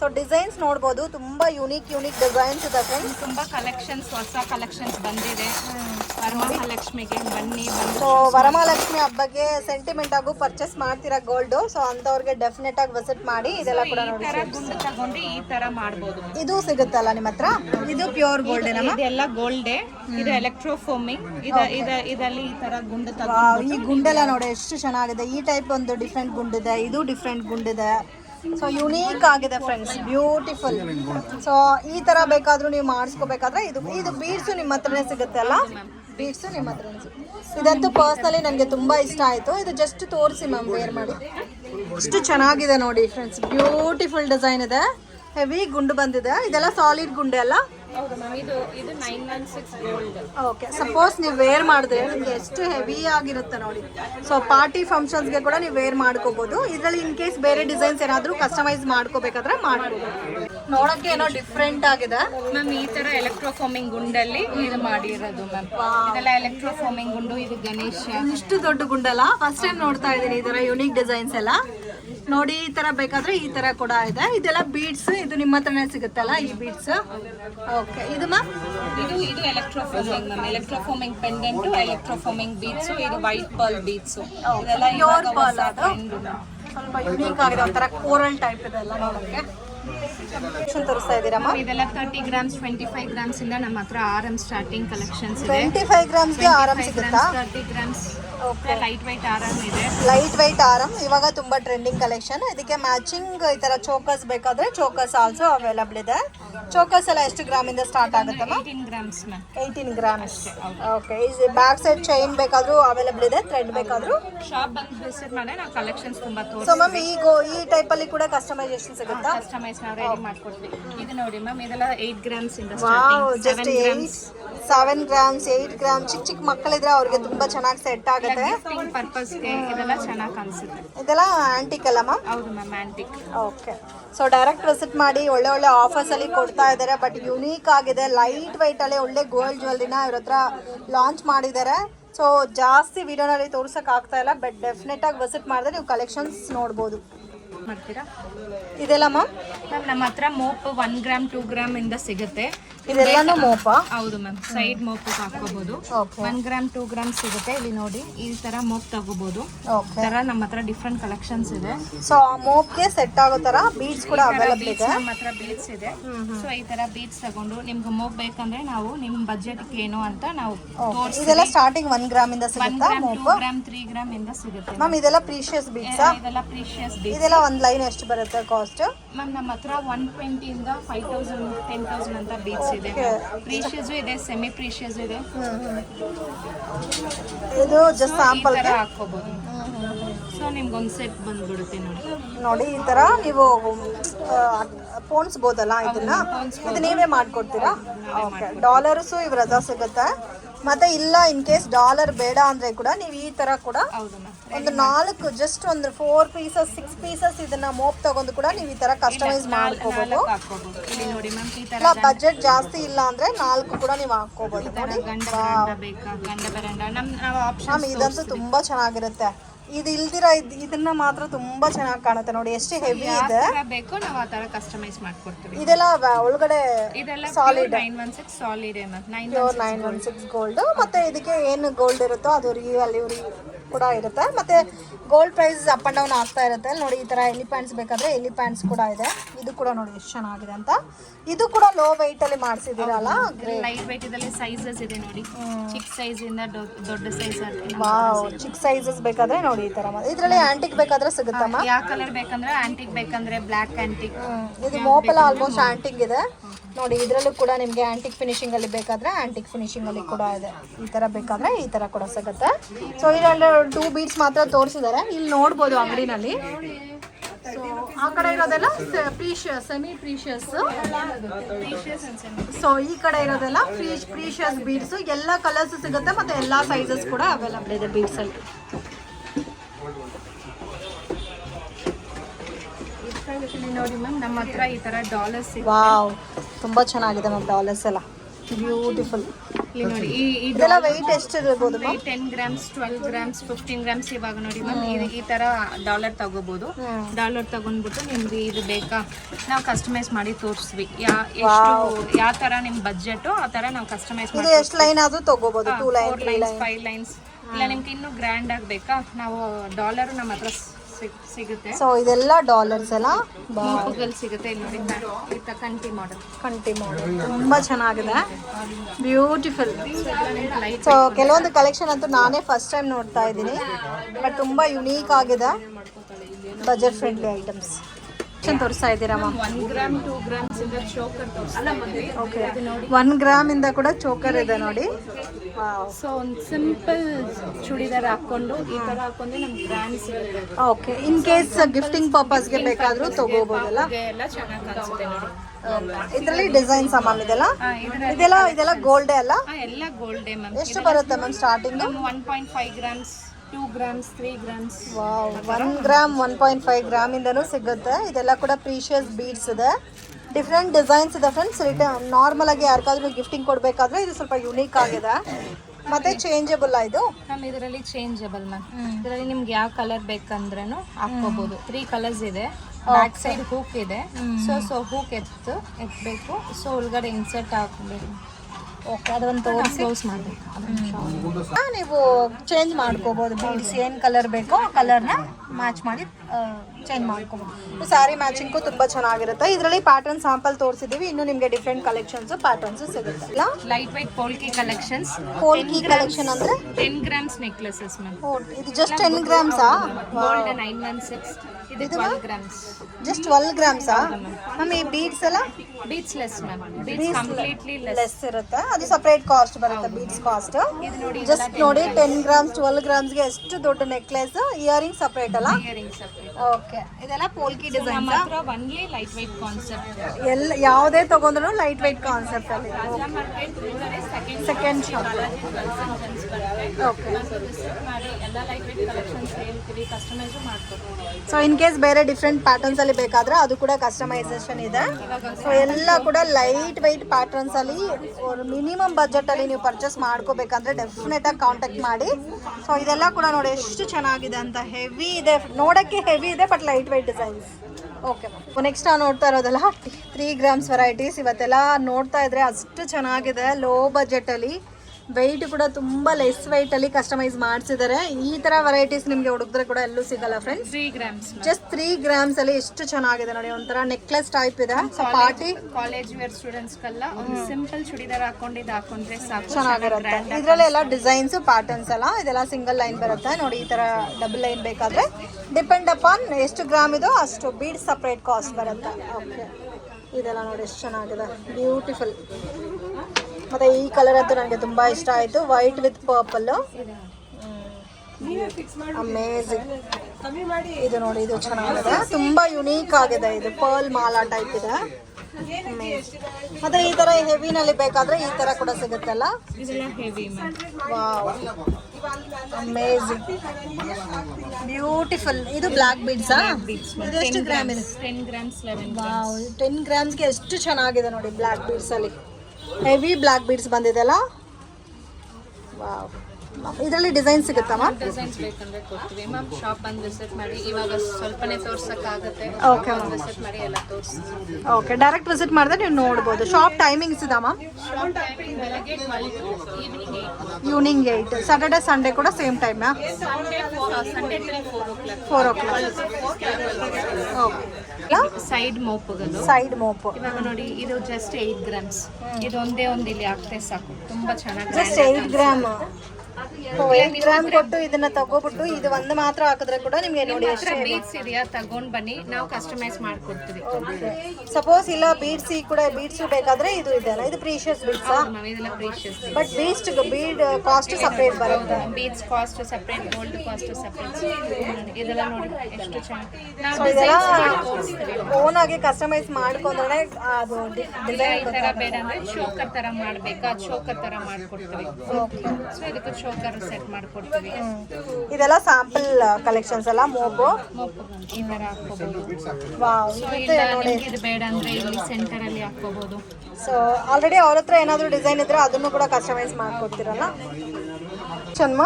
ಸೊ ಡಿಸೈನ್ಸ್ ನೋಡಬಹುದು ತುಂಬಾ ಯುನೀಕ್ ಯುನೀಕ್ ಡಿಸೈನ್ಸ್ ಇದೆ ಫ್ರೆಂಡ್ಸ್ ತುಂಬಾ ಕಲೆಕ್ಷನ್ಸ್ ಹೊಸ ಕಲೆಕ್ಷನ್ಸ್ ಬಂದಿದೆ. ವರಮಹಾಲಕ್ಷ್ಮಿಗೆ ಬನ್ನಿ ಸೊ ವರಮಹಾಲಕ್ಷ್ಮಿ ಹಬ್ಬಕ್ಕೆ ಸೆಂಟಿಮೆಂಟ್ ಆಗು ಪರ್ಚೇಸ್ ಮಾಡ್ತೀರಾ ಗೋಲ್ಡ್ ಸೊ ಅಂತವ್ರಿಗೆ ಡೆಫಿನೆಟ್ ಆಗಿ ವಿಸಿಟ್ ಮಾಡಿ ಇದೆಲ್ಲ ಕೂಡ ನೋಡಿ. ಗುಂಡು ತಗೊಂಡು ಈ ತರ ಮಾಡಬಹುದು ಇದು ಸಿಗುತ್ತಲ್ಲ ನಿಮ್ಮ ಹತ್ರ? ಇದು ಪ್ಯೂರ್ ಗೋಲ್ಡ್ ಇದೆಲ್ಲ ಗೋಲ್ಡ್ ಇದು ಎಲೆಕ್ಟ್ರೋಫೋಮಿಂಗ್ ಇದ ಇದರಲ್ಲಿ ಈ ತರ ಗುಂಡು ತಗೊಂಡು ಈ ಗುಂಡೆಲ್ಲ ನೋಡಿ ಎಷ್ಟು ಚೆನ್ನಾಗಿದೆ. ಈ ಟೈಪ್ ಒಂದು ಡಿಫ್ರೆಂಟ್ ಗುಂಡಿದೆ ಇದು ಡಿಫ್ರೆಂಟ್ ಗುಂಡಿದೆ ಸೊ ಯುನೀಕ್ ಆಗಿದೆ ಫ್ರೆಂಡ್ಸ್ ಬ್ಯೂಟಿಫುಲ್ ಸೊ ಈ ತರ ಬೇಕಾದ್ರೂ ನೀವು ಮಾಡಿಸ್ಕೋಬೇಕಾದ್ರೆ ಇದು ಇದು ಬೀಡ್ಸು ನಿಮ್ಮ ಹತ್ರನೇ ಸಿಗುತ್ತೆ ಅಲ್ಲ? ಬೀಡ್ಸು ನಿಮ್ಮ ಹತ್ರನೇ ಸಿಗುತ್ತೆ. ಇದಂತೂ ಪರ್ಸ್ನಲಿ ನನಗೆ ತುಂಬಾ ಇಷ್ಟ ಆಯಿತು. ಇದು ಜಸ್ಟ್ ತೋರಿಸಿ ಮ್ಯಾಮ್ ವೇರ್ ಮಾಡಿ. ಎಷ್ಟು ಚೆನ್ನಾಗಿದೆ ನೋಡಿ ಫ್ರೆಂಡ್ಸ್ ಬ್ಯೂಟಿಫುಲ್ ಡಿಸೈನ್ ಇದೆ. ಹೆವಿ ಗುಂಡು ಬಂದಿದೆ. ಇದೆಲ್ಲ ಸಾಲಿಡ್ ಗುಂಡೆ ಅಲ್ಲ? ಹೌದು ಮ್ಯಾಮ್ ಇದು ಇದು nine one six gold okay suppose ನೀವು ವೇರ್ ಮಾಡಿದ್ರೆ ನಿಮ್ಗೆ ಎಷ್ಟು ಹೆವಿ ಆಗಿರುತ್ತೆ ನೋಡಿ. ಸೊ ಪಾರ್ಟಿ ಫಂಕ್ಷನ್ಸ್ಗೆ ಕೂಡ ನೀವು ವೇರ್ ಮಾಡ್ಕೋಬಹುದು ಇದರಲ್ಲಿ ಇನ್ ಕೇಸ್ ಬೇರೆ ಡಿಸೈನ್ಸ್ ಏನಾದರೂ ಕಸ್ಟಮೈಸ್ ಮಾಡ್ಕೋಬೇಕಾದ್ರೆ ಮಾಡ್ಕೋಬಹುದು ನೋಡಕ್ಕೆ ಏನೋ ಡಿಫ್ರೆಂಟ್ ಆಗಿದೆ. ಮ್ಯಾಮ್ ಈ ತರ ಎಲೆಕ್ಟ್ರೋಫಾರ್ಮಿಂಗ್ ಗುಂಡಲ್ಲಿ ಇದು ಮಾಡಿರೋದು ಮ್ಯಾಮ್ ಇದೆಲ್ಲ ಎಲೆಕ್ಟ್ರೋಫಾರ್ಮಿಂಗ್ ಗುಂಡು ಇದು ಗಣೇಶ. ಇಷ್ಟು ದೊಡ್ಡ ಗುಂಡಲ್ಲ? ಫಸ್ಟ್ ಟೈಮ್ ನೋಡ್ತಾ ಇದ್ದೀನಿ ಈ ತರ ಯುನೀಕ್ ಡಿಸೈನ್ಸ್ ಎಲ್ಲ. ನೋಡಿ ಈ ತರ ಬೇಕಾದ್ರೆ ಈ ತರ ಕೂಡ ಇದೆ. ಇದೆಲ್ಲ ಬೀಡ್ಸ್ ಇದು ನಿಮ್ಮ ಹತ್ರನೇ ಸಿಗುತ್ತಲ್ಲ ಈ ಬೀಡ್ಸ್ ಓಕೆ ಇದು ಮ್ಯಾಮ್ ಇದು ಇದು electroforming ma'am electroforming pendant electroforming beads ಇದು ವೈಟ್ ಪರ್ಲ್ ಬೀಡ್ಸ್ ಇದೆಲ್ಲ ಯೋರ್ ಪರ್ಲ್ ಅದು? ಸ್ವಲ್ಪ ಯೂನಿಕ್ ಆಗಿದೆ ಒಂಥರ ಕೋರಲ್ ಟೈಪ್ ಇದೆಲ್ಲ ನೋಡಕ್ಕೆ Collection ತೋರಿಸ್ತಾ ಇದ್ದೀರಮ್ಮ ಇದೆಲ್ಲ thirty grams twenty five grams ಇಂದ ನಮ್ಮ ಹತ್ರ ಆರ್ ಎಂ ಸ್ಟಾರ್ಟಿಂಗ್ ಕಲೆಕ್ಷನ್ಸ್ ಇದೆ. ಟ್ವೆಂಟಿ ಫೈವ್ ಗ್ರಾಮ್ಸ್ಗೆ ಎಂ ಸಿಗುತ್ತಾ? ತರ್ಟಿ ಗ್ರಾಮ್ಸ್ ಲೈಟ್ ವೈಟ್ ಆರಮ್ ಇದೆ. ಲೈಟ್ ವೈಟ್ ಆರಮ್ ಇವಾಗ ತುಂಬಾ ಟ್ರೆಂಡಿಂಗ್ ಕಲೆಕ್ಷನ್ ಇದಕ್ಕೆ ಮ್ಯಾಚಿಂಗ್ ಈ ತರ ಚೋಕಸ್ ಬೇಕಾದ್ರೆ ಚೋಕಸ್ ಆಲ್ಸೋ ಅವೈಲಬಲ್ ಇದೆ. ಚೋಕಸ್ ಎಲ್ಲ ಎಷ್ಟು ಗ್ರಾಮ್ ಇಂದ ಸ್ಟಾರ್ಟ್ ಆಗುತ್ತೆ eighteen grams ma'am eighteen grams okay back side chain ಬೇಕಾದ್ರೂ ಅವೈಲಬಲ್ ಇದೆ ಥ್ರೆಡ್ ಬೇಕಾದ್ರು. ಶಾಪ್ ಬಂದು ವಿಸಿಟ್ ಮಾಡಿ ನಾವು ಕಲೆಕ್ಷನ್ಸ್ ತುಂಬಾ ಸೊ ಸೋ ಮ್ಯಾಮ್ ಈ ಗೋ ಈ ಟೈಪ್ ಅಲ್ಲಿ ಕೂಡ ಕಸ್ಟಮೈಸೇಷನ್ ಸಿಗುತ್ತಾ? ಕಸ್ಟಮೈಸ್ ನಾವು ರೆಡಿ ಮಾಡ್ಕೊಡ್ತೀವಿ. ಇದು ನೋಡಿ ಮ್ಯಾಮ್ ಇದೆಲ್ಲ 8 ಗ್ರಾಮ್ಸ್ ಇಂದ starting just seven eight seven grams eight gram ಚಿಕ್ಕ ಚಿಕ್ಕ ಮಕ್ಕಳಿದ್ರೆ ಅವರಿಗೆ ತುಂಬಾ ಚೆನ್ನಾಗಿ ಸೆಟ್ ಆಗುತ್ತೆ. ಪರ್ಪಸ್ಗೆ ಇದೆಲ್ಲ ಚೆನ್ನಾಗಿ ಕಾಣಿಸುತ್ತೆ ಇದೆಲ್ಲ ಆಂಟಿಕ್ ಅಲ್ಲ ಮ್ಯಾಮ್ ಹೌದು ma'am antique okay so direct visit ಮಾಡಿ ಒಳ್ಳೆ ಒಳ್ಳೆ ಆಫರ್ಸ್ ಅಲ್ಲಿ ಕೊಡ್ತಾ ಇದ್ದಾರೆ ಬಟ್ ಯುನೀಕ್ ಆಗಿದೆ. ಲೈಟ್ ವೈಟ್ ಅಲ್ಲಿ ಒಳ್ಳೆ ಗೋಲ್ಡ್ ಜ್ಯುವೆಲ್ರಿನ ಇವ್ರ ಹತ್ರ ಲಾಂಚ್ ಮಾಡಿದ್ದಾರೆ. ಸೊ ಜಾಸ್ತಿ ವಿಡಿಯೋನಲ್ಲಿ ತೋರ್ಸಕ್ ಆಗ್ತಾ ಇಲ್ಲ ಬಟ್ ಡೆಫಿನೆಟ್ ಆಗಿ ವಿಸಿಟ್ ಮಾಡಿದ್ರೆ ನೀವು ಕಲೆಕ್ಷನ್ಸ್ ನೋಡ್ಬೋದು. ಮಾಡ್ತೀರಾ? ಇದೆಲ್ಲ ಮ್ಯಾಮ್? ಮ್ಯಾಮ್ ನಮ್ಮ ಹತ್ರ ಮೋಪ್ ಒನ್ ಗ್ರಾಮ್ ಟೂ ಗ್ರಾಮ್ ಇಂದ ಸಿಗುತ್ತೆ. ಇದೆಲ್ಲಾನು ಮೋಪ? ಹೌದು ಮ್ಯಾಮ್ ಸೈಡ್ ಮೋಪ್ ಹಾಕೋಬಹುದು ಒನ್ ಗ್ರಾಮ್ ಟೂ ಗ್ರಾಮ್ ಸಿಗುತ್ತೆ ಇಲ್ಲಿ ನೋಡಿ. ಈ ತರ ಮೋಪ್ ತಗೋಬಹುದು ತರ ನಮ್ಮ ಹತ್ರ ಡಿಫ್ರೆಂಟ್ ಕಲೆಕ್ಷನ್ಸ್ ಇದೆ. ಸೊ ಆ ಮೋಪ್ಗೆ ಸೆಟ್ ಆಗೋ ತರ ಬೀಡ್ಸ್ ಕೂಡ ಅವೈಲಬಲ್ ಇದೆ. ನಮ್ಮ ಹತ್ರ ಬೀಡ್ಸ್ ಇದೆ. ಸೊ ಈ ತರ ಬೀಡ್ಸ್ ತಗೊಂಡು ನಿಮ್ಗೆ ಮೋಪ್ ಬೇಕಂದ್ರೆ ನಾವು ನಿಮ್ ಬಜೆಟ್ ಏನು ಅಂತ ನಾವು ಇದೆಲ್ಲ ಸ್ಟಾರ್ಟಿಂಗ್ ಒನ್ ಗ್ರಾಮ್ ಇಂದ ಸಿಗುತ್ತೆ ಮೋಪ್? ಗ್ರಾಮ್ ತ್ರೀ ಗ್ರಾಮ್ ಇಂದ ಸಿಗುತ್ತೆ. ಮ್ಯಾಮ್ ಇದೆಲ್ಲ ಪ್ರೀಶಿಯಸ್ ಬೀಡ್ಸ್ ಇದೆಲ್ಲ ಪ್ರೀಶಿಯಸ್ ಬೀಡ್ಸ್ ಇದೆಲ್ಲ ಒಂದ್ ಲೈನ್ ಎಷ್ಟು ಬರುತ್ತೆ ಕಾಸ್ಟ್ ಮ್ಯಾಮ್ ನಮ್ಮ ಹತ್ರ ಒನ್ ಟ್ವೆಂಟಿಯಿಂದ ಫೈವ್ ತೌಸಂಡ್ ಟೆನ್ ತೌಸಂಡ್ ಅಂತ ಬೀಟ್ಸ್ ಇದೆ. ಪ್ರೀಶಿಯಸ್ ಇದೆ ಸೆಮಿ ಪ್ರೀಶಿಯಸ್ ಇದೆ. ಇದು ಜಸ್ಟ್ ಸ್ಯಾಂಪಲ್ ಹಾಕೋಬಹುದು ಸೊ ನಿಮ್ಗೆ ಒಂದು ಸೆಟ್ ಬಂದ್ಬಿಡುತ್ತೆ ನೋಡಿ. ನೋಡಿ ಈ ತರ ನೀವು ಪೋಣಿಸ್ಬೋದಲ್ಲ ಇದನ್ನ? ಇದು ನೀವೇ ಮಾಡ್ಕೊಡ್ತೀರಾ? ಓಕೆ ಡಾಲರ್ಸು ಇವ್ರ ಸಿಗುತ್ತಾ ಸಿಗುತ್ತೆ. ಮತ್ತೆ ಇಲ್ಲ ಇನ್ ಕೇಸ್ ಡಾಲರ್ ಬೇಡ ಅಂದ್ರೆ ಕೂಡ ನೀವು ಈ ತರ ಕೂಡ ಒಂದು ನಾಲ್ಕು ಜಸ್ಟ್ ಒಂದು ಫೋರ್ ಪೀಸಸ್ ಸಿಕ್ಸ್ ಪೀಸಸ್ ಇದನ್ನ ಮೋಪ್ ತಗೊಂಡು ಕೂಡ ನೀವು ಈ ತರ ಕಸ್ಟಮೈಸ್ ಮಾಡ್ಕೋಬಹುದು ಇಲ್ಲಿ ಬಜೆಟ್ ಜಾಸ್ತಿ ಇಲ್ಲ ಅಂದ್ರೆ ನಾಲ್ಕು ಕೂಡ ನೀವು ಹಾಕೋಬಹುದು ನೋಡಿ ಇದಂತೂ ತುಂಬಾ ಚೆನ್ನಾಗಿರುತ್ತೆ. ಇದು ಇಲ್ದಿರ ಇದ್- ಇದನ್ನ ಮಾತ್ರ ತುಂಬಾ ಚೆನ್ನಾಗಿ ಕಾಣುತ್ತೆ ನೋಡಿ ಎಷ್ಟು ಹೆವಿ ಇದೆ. ಬೇಕೋ ನಾವು ಆ ತರ ಕಸ್ಟಮೈಸ್ ಮಾಡ್ಕೊಡ್ತೀವಿ. ಇದೆಲ್ಲ ಒಳಗಡೆ ಇದೆಲ್ಲ solid nine one six solid ಏನೋ nine nine one six gold ಮತ್ತೆ ಇದಕ್ಕೆ ಏನು ಗೋಲ್ಡ್ ಇರುತ್ತೋ ಅದು ರಿಯಲ್ ಇವ್ರಿ ಕೂಡ ಇರುತ್ತೆ. ಮತ್ತೆ gold price up and down ಆಗ್ತಾ ಇರುತ್ತೆ. ನೋಡಿ ಈ ತರ ಎಲಿ ಪ್ಯಾಂಟ್ಸ್ ಬೇಕಾದ್ರೆ ಎಲಿ ಪ್ಯಾಂಟ್ಸ್ ಕೂಡ ಇದೆ. ಇದು ಕೂಡ ನೋಡಿ ಎಷ್ಟು ಚೆನ್ನಾಗಿದೆ ಅಂತ. ಇದು ಕೂಡ ಲೋ ವೈಟ್ ಅಲ್ಲಿ ಮಾಡಿಸಿದಿರಲ್ಲ ಲೈಟ್ ವೈಟ್ ಇದರಲ್ಲಿ ಸೈಜಸ್ ಇದೆ ನೋಡಿ. ಚಿಕ್ಕ ಸೈಜ್ ಇಂದ ದೊಡ್ಡ ಸೈಜ್ ವಾವ್ ಚಿಕ್ಕ ಸೈಜಸ್ ಬೇಕಾದ್ರೆ ನೋಡಿ ಈ ತರ ಇದರಲ್ಲಿ ಆಂಟಿಕ್ ಬೇಕಾದ್ರೆ ಸಿಗುತ್ತಮ್ಮ? ಯಾವ ಕಲರ್ ಬೇಕಂದ್ರೆ ಆಂಟಿಕ್ ಬೇಕಂದ್ರೆ ಬ್ಲಾಕ್ ಆಂಟಿಕ್ ಇದು ಮೋಪೆಲ್ಲ ಆಲ್ಮೋಸ್ಟ್ ಆಂಟಿಕ್ ಇದೆ. ನೋಡಿ, ಇದರಲ್ಲೂ ಕೂಡ ನಿಮಗೆ ಆಂಟಿಕ್ ಫಿನಿಶಿಂಗ್ ಅಲ್ಲಿ ಬೇಕಾದ್ರೆ ಆಂಟಿಕ್ ಫಿನಿಶಿಂಗ್ ಅಲ್ಲಿ ಕೂಡ ಇದೆ. ಈ ತರ ಬೇಕಾದ್ರೆ ಈ ತರ ಕೂಡ ಸಿಗುತ್ತೆ. ಸೊ ಇದರಲ್ಲಿ ಟೂ ಬೀಟ್ಸ್ ಮಾತ್ರ ತೋರಿಸಿದ್ದಾರೆ. ಇಲ್ಲಿ ನೋಡ್ಬೋದು ಅಂಗಡಿನಲ್ಲಿ. ಸೊ ಆ ಕಡೆ ಇರೋದೆಲ್ಲ ಪ್ರೀಶಿಯಸ್ ಸೆಮಿ ಪ್ರೀಶಿಯಸ್ ಸೊ ಈ ಕಡೆ ಇರೋದೆಲ್ಲ ಪ್ರೀಶ್ ಪ್ರೀಶಿಯಸ್ ಬೀಡ್ಸ್ ಎಲ್ಲ ಕಲರ್ಸ್ ಸಿಗುತ್ತೆ ಮತ್ತೆ ಎಲ್ಲ ಸೈಜಸ್ ಕೂಡ ಅವೈಲಬಲ್ ಇದೆ ಬೀಡ್ಸ್ ಅಲ್ಲಿ ನೋಡಿ ಮ್ಯಾಮ್ ನಮ್ಮ ಹತ್ರ ಈ ತರ ಡಾಲರ್ಸ್ ವಾವ್ ತುಂಬಾ ಚೆನ್ನಾಗಿದೆ ಮ್ಯಾಮ್ ಡಾಲರ್ಸ್ ಎಲ್ಲ. ಬ್ಯೂಟಿಫುಲ್ ಇಲ್ಲಿ ನೋಡಿ ಈ ಇದೆಲ್ಲ ವೆಯ್ಟ್ ಎಷ್ಟು ಇರ್ಬೋದು ten grams twelve grams fifteen grams ಇವಾಗ ನೋಡಿ ಮ್ಯಾಮ್ ಇದು ಈ ತರ ಡಾಲರ್ ತಗೋಬಹುದು ಡಾಲರ್ ತಗೊಂಡ್ಬಿಟ್ಟು ನಿಮ್ಗೆ ಇದು ಬೇಕಾ ನಾವು ಕಸ್ಟಮೈಸ್ ಮಾಡಿ ತೋರಿಸ್ವಿ. ಯಾ ಎಷ್ಟು ಯಾವ ತರ ನಿಮ್ಮ ಬಜೆಟ್ ಆ ತರ ನಾವು ಕಸ್ಟಮೈಸ್ ಮಾಡಿ ಎಷ್ಟು ಲೈನ್ ಅದು ತಗೋಬಹುದು two line four lines five lines ಇಲ್ಲ ನಿಮ್ಗೆ ಇನ್ನೂ ಗ್ರ್ಯಾಂಡ್ ಆಗಬೇಕಾ ನಾವು ಡಾಲರ್ ನಮ್ಮ ಹತ್ರ ಸಿಗುತ್ತೆ. ಸೊ ಇದೆಲ್ಲ ಡಾಲರ್ಸ್ ಎಲ್ಲ ಮೂಕುಗಳು ಸಿಗುತ್ತೆ ಇಲ್ಲಿ ನೋಡಿ ಕಂಟಿ ಮಾಡಲ್ ಕಂಟಿ ಮಾಡಲ್ ತುಂಬಾ ಚೆನ್ನಾಗಿದೆ. ಬ್ಯೂಟಿಫುಲ್ ಸೊ ಕೆಲವೊಂದು ಕಲೆಕ್ಷನ್ ಅಂತೂ ನಾನೇ ಫಸ್ಟ್ ಟೈಮ್ ನೋಡ್ತಾ ಇದ್ದೀನಿ. ಬಟ್ ತುಂಬಾ ಯುನೀಕ್ ಆಗಿದೆ. ಬಜೆಟ್ ಫ್ರೆಂಡ್ಲಿ ಐಟಮ್ಸ್ ತೋರಿಸ್ತಾ ಇದ್ದೀರಾ ma'am? One gram two grams ಇಂದ ಚೋಕರ್ ತೋರಿಸ್ತೀವಿ ಓಕೆ ಒನ್ ಗ್ರಾಮ್ ಇಂದ ಕೂಡ ಚೋಕರ್ ಇದೆ ನೋಡಿ. ಸೊ ಒಂದು ಸಿಂಪಲ್ ಚೂಡಿದಾರ್ ಹಾಕೊಂಡು ಈ ತರ ಹಾಕೊಂಡು ನಮ್ಗೆ ಗ್ರ್ಯಾಂಡ್ ಸಿಗುತ್ತೆ. ಓಕೆ ಇನ್ ಕೇಸ್ ಗಿಫ್ಟಿಂಗ್ ಪರ್ಪಸ್ಗೆ ಬೇಕಾದ್ರೂ ತಗೋಬಹುದಲ್ಲ ಎಲ್ಲ ಚೆನ್ನಾಗಿ ಕಾಣಿಸುತ್ತೆ ನೋಡಿ. ಇದರಲ್ಲಿ ಡಿಸೈನ್ ಸಾಮಾನು ಇದೆಲ್ಲ? ಇದೆಲ್ಲ ಇದೆಲ್ಲ ಗೋಲ್ಡೇ ಅಲ್ಲ? ಎಲ್ಲ ಗೋಲ್ಡೆ ಮ್ಯಾಮ್. ಎಷ್ಟು ಬರುತ್ತೆ ma'am starting one point five grams two grams three grams wow one gram one point five gram ಇಂದನೂ ಸಿಗುತ್ತೆ. ಇದೆಲ್ಲ ಕೂಡ ಪ್ರೀಶಿಯಸ್ ಬೀಡ್ಸ್ ಇದೆ. ಡಿಫ್ರೆಂಟ್ ಡಿಸೈನ್ಸ್ ಇದೆ ಫ್ರೆಂಡ್ಸ್ ನಾರ್ಮಲ್ ಆಗಿ ಯಾರಿಗಾದ್ರೂ ಗಿಫ್ಟಿಂಗ್ ಕೊಡಬೇಕಾದ್ರೆ ಇದು ಸ್ವಲ್ಪ ಯುನೀಕ್ ಆಗಿದೆ. ಮತ್ತೆ ಚೇಂಜಬಲ್ ಇದು? ಮ್ಯಾಮ್ ಇದರಲ್ಲಿ ಚೇಂಜಬಲ್ ಮ್ಯಾಮ್ ಇದರಲ್ಲಿ ನಿಮ್ಗೆ ಯಾವ ಕಲರ್ ಬೇಕಂದ್ರೂ ಹಾಕೋಬಹುದು ತ್ರೀ ಕಲರ್ಸ್ ಇದೆ. ಬ್ಯಾಕ್ ಸೈಡ್ ಹೂಕ್ ಇದೆ. ಸೊ ಸೊ ಹೂಕ್ ಎತ್ತು ಎತ್ತಬೇಕು ಸೊ ಒಳಗಡೆ ಇನ್ಸರ್ಟ್ ಹಾಕಬೇಕು. ಓಕೆ ಅದೊಂದು ತೋರಿಸಿ. ಕ್ಲೋಸ್ ಮಾಡಬೇಕು. ನೀವು ಚೇಂಜ್ ಮಾಡ್ಕೋಬೋದು. ಬೀಡ್ಸ್ ಏನು ಕಲರ್ ಬೇಕೋ ಆ ಕಲರ್ನ ಮ್ಯಾಚ್ ಮಾಡಿ ಚೇಂಜ್ ಮಾಡ್ಕೋಬಹುದು ಸ್ಯಾರಿ ಮ್ಯಾಚಿಂಗು ತುಂಬ ಚೆನ್ನಾಗಿರುತ್ತೆ. ಇದರಲ್ಲಿ ಪ್ಯಾಟರ್ನ್ ಸ್ಯಾಂಪಲ್ ತೋರಿಸಿದ್ದೀವಿ. ಇನ್ನು ನಿಮಗೆ ಡಿಫ್ರೆಂಟ್ ಕಲೆಕ್ಷನ್ಸು ಪ್ಯಾಟರ್ನ್ಸ್ ಸಿಗುತ್ತೆ. Lightweight polki collections polki collection ಅಂದರೆ? ಟೆನ್ ಗ್ರಾಮ್ಸ್ ನೆಕ್ಲೆಸಸ್ ಮ್ಯಾಮ್ ಇದು ಜಸ್ಟ್ ಟೆನ್ ಗ್ರಾಮ್ಸಾ ಗೋಲ್ಡ್ ನೈನ್ ಒನ್ ಸಿಕ್ಸ್ ಇದು ಜಸ್ಟ್ ಟ್ವೆಲ್ ಗ್ರಾಮ್ಸಾ ಮ್ಯಾಮ್ ಈ ಬೀಡ್ಸ್ ಎಲ್ಲ? Beads less ma'am beads completely less less ಇರುತ್ತೆ. ಅದು ಸಪ್ರೇಟ್ ಕಾಸ್ಟ್ ಬರುತ್ತೆ ಬೀಡ್ಸ್ ಕಾಸ್ಟ್ ಜಸ್ಟ್ ನೋಡಿ ಟೆನ್ ಗ್ರಾಮ್ಸ್ ಟ್ವೆಲ್ ಗ್ರಾಮ್ಸ್ಗೆ ಎಷ್ಟು ದೊಡ್ಡ ನೆಕ್ಲೆಸ್ ಇಯರಿಂಗ್ ಸಪ್ರೇಟ್ ಅಲ್ಲ? ಇಯರಿಂಗ್ಸ್ ಓಕೆ ಇದೆಲ್ಲ ಪೋಲ್ಕಿ ಡಿಸೈನ್ ನಮ್ಮ ಹತ್ರ ಒನ್ಲಿ ಲೈಟ್ ವೈಟ್ ಕಾನ್ಸೆಪ್ಟ್ ಎಲ್ಲ ಯಾವುದೇ ತಗೊಂಡ್ರು ಲೈಟ್ ವೈಟ್ ಕಾನ್ಸೆಪ್ಟ್ ಅಲ್ಲಿ ಮಾರ್ಕೆಟ್ ಸೆಕೆಂಡ್ ಓಕೆ ಮಾಡಿ ಎಲ್ಲ ಲೈಟ್ ವೈಟ್ ಕಲೆಕ್ಷನ್ಸ್ ಹೇಳ್ತೀವಿ ಕಸ್ಟಮೈಸ್ ಮಾಡ್ಕೊಡ್ತೀವಿ ಸೊ ಇನ್ ಕೇಸ್ ಬೇರೆ ಡಿಫ್ರೆಂಟ್ ಪ್ಯಾಟರ್ನ್ಸ್ ಅಲ್ಲಿ ಬೇಕಾದ್ರೆ ಅದು ಕೂಡ ಕಸ್ಟಮೈಸೇಷನ್ ಇದೆ. ಸೊ ಎಲ್ಲ ಕೂಡ ಲೈಟ್ ವೈಟ್ ಪ್ಯಾಟರ್ನ್ಸ್ ಅಲ್ಲಿ ಮಿನಿಮಮ್ ಬಜೆಟ್ ಅಲ್ಲಿ ನೀವು ಪರ್ಚೇಸ್ ಮಾಡ್ಕೋಬೇಕಂದ್ರೆ ಡೆಫಿನೆಟ್ ಆಗಿ ಕಾಂಟ್ಯಾಕ್ಟ್ ಮಾಡಿ. ಸೊ ಇದೆಲ್ಲ ಕೂಡ ನೋಡಿ ಎಷ್ಟು ಚೆನ್ನಾಗಿದೆ ಅಂತ. ಹೆವಿ ಇದೆ. ನೋಡಕ್ಕೆ ಹೆವಿ ಇದೆ but lightweight designs okay next ನಾವು ನೋಡ್ತಾ ಇರೋದಲ್ಲ ತ್ರೀ ಗ್ರಾಮ್ಸ್ ವೆರೈಟೀಸ್ ಇವತ್ತೆಲ್ಲ ನೋಡ್ತಾ ಇದ್ರೆ ಅಷ್ಟು ಚೆನ್ನಾಗಿದೆ. ಲೋ ಬಜೆಟಲ್ಲಿ ವೆಯ್ಟ್ ಕೂಡ ತುಂಬ ಲೆಸ್ ವೆಯ್ಟಲ್ಲಿ ಕಸ್ಟಮೈಸ್ ಮಾಡಿಸಿದ್ದಾರೆ ಈ ತರ ವೆರೈಟೀಸ್ ನಿಮಗೆ ಹುಡುಗ್ರೆ ಕೂಡ ಎಲ್ಲೂ ಸಿಗಲ್ಲ friends three grams just three grams ಅಲ್ಲಿ ಎಷ್ಟು ಚೆನ್ನಾಗಿದೆ ನೋಡಿ ಒಂಥರ ನೆಕ್ಲೆಸ್ ಟೈಪ್ ಇದೆ. ಪಾರ್ಟಿ ಕಾಲೇಜ್ ವೇರ್ ಸ್ಟೂಡೆಂಟ್ಸ್ಗೆಲ್ಲ ಒಂದು ಸಿಂಪಲ್ ಚುಡಿದಾರ ಹಾಕೊಂಡು ಇದು ಹಾಕೊಂಡ್ರೆ ಸಾಕು. ಚೆನ್ನಾಗಿರುತ್ತೆ. ಇದರಲ್ಲಿ ಎಲ್ಲ ಡಿಸೈನ್ಸ್ ಪ್ಯಾಟರ್ನ್ಸ್ ಎಲ್ಲ ಇದೆಲ್ಲ ಸಿಂಗಲ್ ಲೈನ್ ಬರುತ್ತೆ. ನೋಡಿ ಈ ತರ ಡಬಲ್ ಲೈನ್ ಬೇಕಾದ್ರೆ. ಡಿಪೆಂಡ್ ಅಪಾನ್ ಎಷ್ಟು ಗ್ರಾಮ್ ಇದೋ ಅಷ್ಟು ಬೀಡ್ ಸಪ್ರೇಟ್ ಕಾಸ್ಟ್ ಬರುತ್ತೆ. ಓಕೆ ಇದೆಲ್ಲ ನೋಡಿ ಎಷ್ಟು ಚೆನ್ನಾಗಿದೆ. ಬ್ಯೂಟಿಫುಲ್ ಮತ್ತೆ ಈ ಕಲರ್ ಅಂತೂ ನನಗೆ ತುಂಬಾ ಇಷ್ಟ ಆಯಿತು. ವೈಟ್ ವಿತ್ ಪರ್ಪಲ್ ಅಮೇಝಿಂಗ್ ಇದು ನೋಡಿ ಇದು ಚೆನ್ನಾಗಿದೆ. ತುಂಬಾ ಯುನೀಕ್ ಆಗಿದೆ ಇದು. ಪರ್ಲ್ ಮಾಲಾ ಟೈಪ್ ಇದೆ. ಮತ್ತೆ ಈ ತರ ಹೆವಿನಲ್ಲಿ ಬೇಕಾದ್ರೆ ಈ ತರ ಕೂಡ ಸಿಗುತ್ತಲ್ಲ ಅಮೇಝಿಂಗ್ ಬ್ಯೂಟಿಫುಲ್ ಇದು ಬ್ಲಾಕ್ ಬೀಡ್ಸಾ ಎಷ್ಟು ಗ್ರಾಮ್ ಇದೆ? ಟೆನ್ ಗ್ರಾಮ್ಸ್ಗೆ ಎಷ್ಟು ಚೆನ್ನಾಗಿದೆ ನೋಡಿ ಬ್ಲಾಕ್ ಬೀಡ್ಸ್ ಅಲ್ಲಿ. ಹೆವಿ ಬ್ಲ್ಯಾಕ್ ಬೀಡ್ಸ್ ಬಂದಿದೆಲ್ಲ ವಾವ್ ಇದರಲ್ಲಿ ಡಿಸೈನ್ ಸಿಗುತ್ತಾ ಮ್ಯಾಮ್ ಡಿಸೈನ್ಸ್ ಬೇಕಂದ್ರೆ ಕೊಡ್ತೀವಿ. ಮ್ಯಾಮ್ ಶಾಪ್ ಬಂದು ವಿಸಿಟ್ ಮಾಡಿ ಇವಾಗ ಸ್ವಲ್ಪನೇ ತೋರ್ಸಕ್ಕಾಗತ್ತೆ. ಓಕೆ ಮ್ಯಾಮ್ ವಿಸಿಟ್ ಮಾಡಿ ಎಲ್ಲ ತೋರಿಸಿ ಓಕೆ ಡೈರೆಕ್ಟ್ ವಿಸಿಟ್ ಮಾಡಿದ್ರೆ ನೀವು ನೋಡ್ಬೋದು. ಶಾಪ್ ಟೈಮಿಂಗ್ಸ್ ಇದೆ ma'am evening eight Saturday Sunday ಕೂಡ same time Sunday four o'clock four o'clock okay side ಮೋಪುಗಳು side ಮೋಪ್. ಇವಾಗ ನೋಡಿ ಇದು ಜಸ್ಟ್ ಏಟ್ ಗ್ರಾಮ್ಸ್ ಇದು ಒಂದೇ ಒಂದು ಇಲ್ಲಿ ಹಾಕ್ತೆ ಸಾಕು. ತುಂಬಾ ಚೆನ್ನಾಗಿ ಜಸ್ಟ್ ಏಯ್ಟ್ ಗ್ರಾಮ್ ಗ್ರಾಮ್ ಕೊಟ್ಟು ಇದನ್ನ ತಗೋಬಿಟ್ಟು ಇದು ಒಂದು ಮಾತ್ರ ಹಾಕಿದ್ರೆ ಕೂಡ ನಿಮಗೆ ನೋಡಿ ಹತ್ರ ಬೀಡ್ಸ್ ಇದೆಯಾ? ತಗೊಂಡ್ ಬನ್ನಿ. ನಾವು ಕಸ್ಟಮೈಸ್ ಮಾಡ್ಕೊಡ್ತೀವಿ. ಸಪೋಸ್ ಇಲ್ಲ ಬೀಡ್ಸಿ ಕೂಡ ಬೀಡ್ಸ್ ಬೇಕಾದ್ರೆ ಇದು ಇದೆಯಲ್ಲ ಇದು ಪ್ರೀಶಿಯಸ್ ಬೀಡ್ಸ್ ಇದೆಲ್ಲ precious but beads bead cost separate ಬರುತ್ತೆ. Beads cost separate gold cost separate ಇದೆಲ್ಲ ನೋಡಿ ಎಷ್ಟು ಚೆನ್ನಾಗಿ ಓನ್ ಆಗಿ ಕಸ್ಟಮೈಸ್ ಮಾಡ್ಕೊಂಡ್ರೆ ಅದು ಡಿಸೈನ್ ತರ ಬೇಡ ಅಂದ್ರೆ ಚೋಕರ್ ತರ ಮಾಡ್ಬೇಕಾ. ಚೋಕರ್ ತರ ಮಾಡ್ಕೊಡ್ತೀವಿ. ಸೊ ಇದಕ್ಕೆ ಚೋಕರ್ ಸೆಟ್ ಮಾಡ್ಕೊಡ್ತೀವಿ. ಇದೆಲ್ಲ ಸ್ಯಾಂಪಲ್ ಕಲೆಕ್ಷನ್ಸ್ ಎಲ್ಲ ಮೋಪು? ಈ ಸೊ ಇದು ಬೇಡ ಅಂದ್ರೆ ಇಲ್ಲಿ ಸೆಂಟರ್ ಅಲ್ಲಿ ಹಾಕೋಬಹುದು ಸೊ ಆಲ್ರೆಡಿ ಅವ್ರ ಹತ್ರ ಏನಾದರೂ ಡಿಸೈನ್ ಇದ್ರೆ ಅದನ್ನು ಕೂಡ ಕಸ್ಟಮೈಸ್ ಮಾಡ್ಕೊಡ್ತೀರಲ್ಲ? ಚನ್ಮ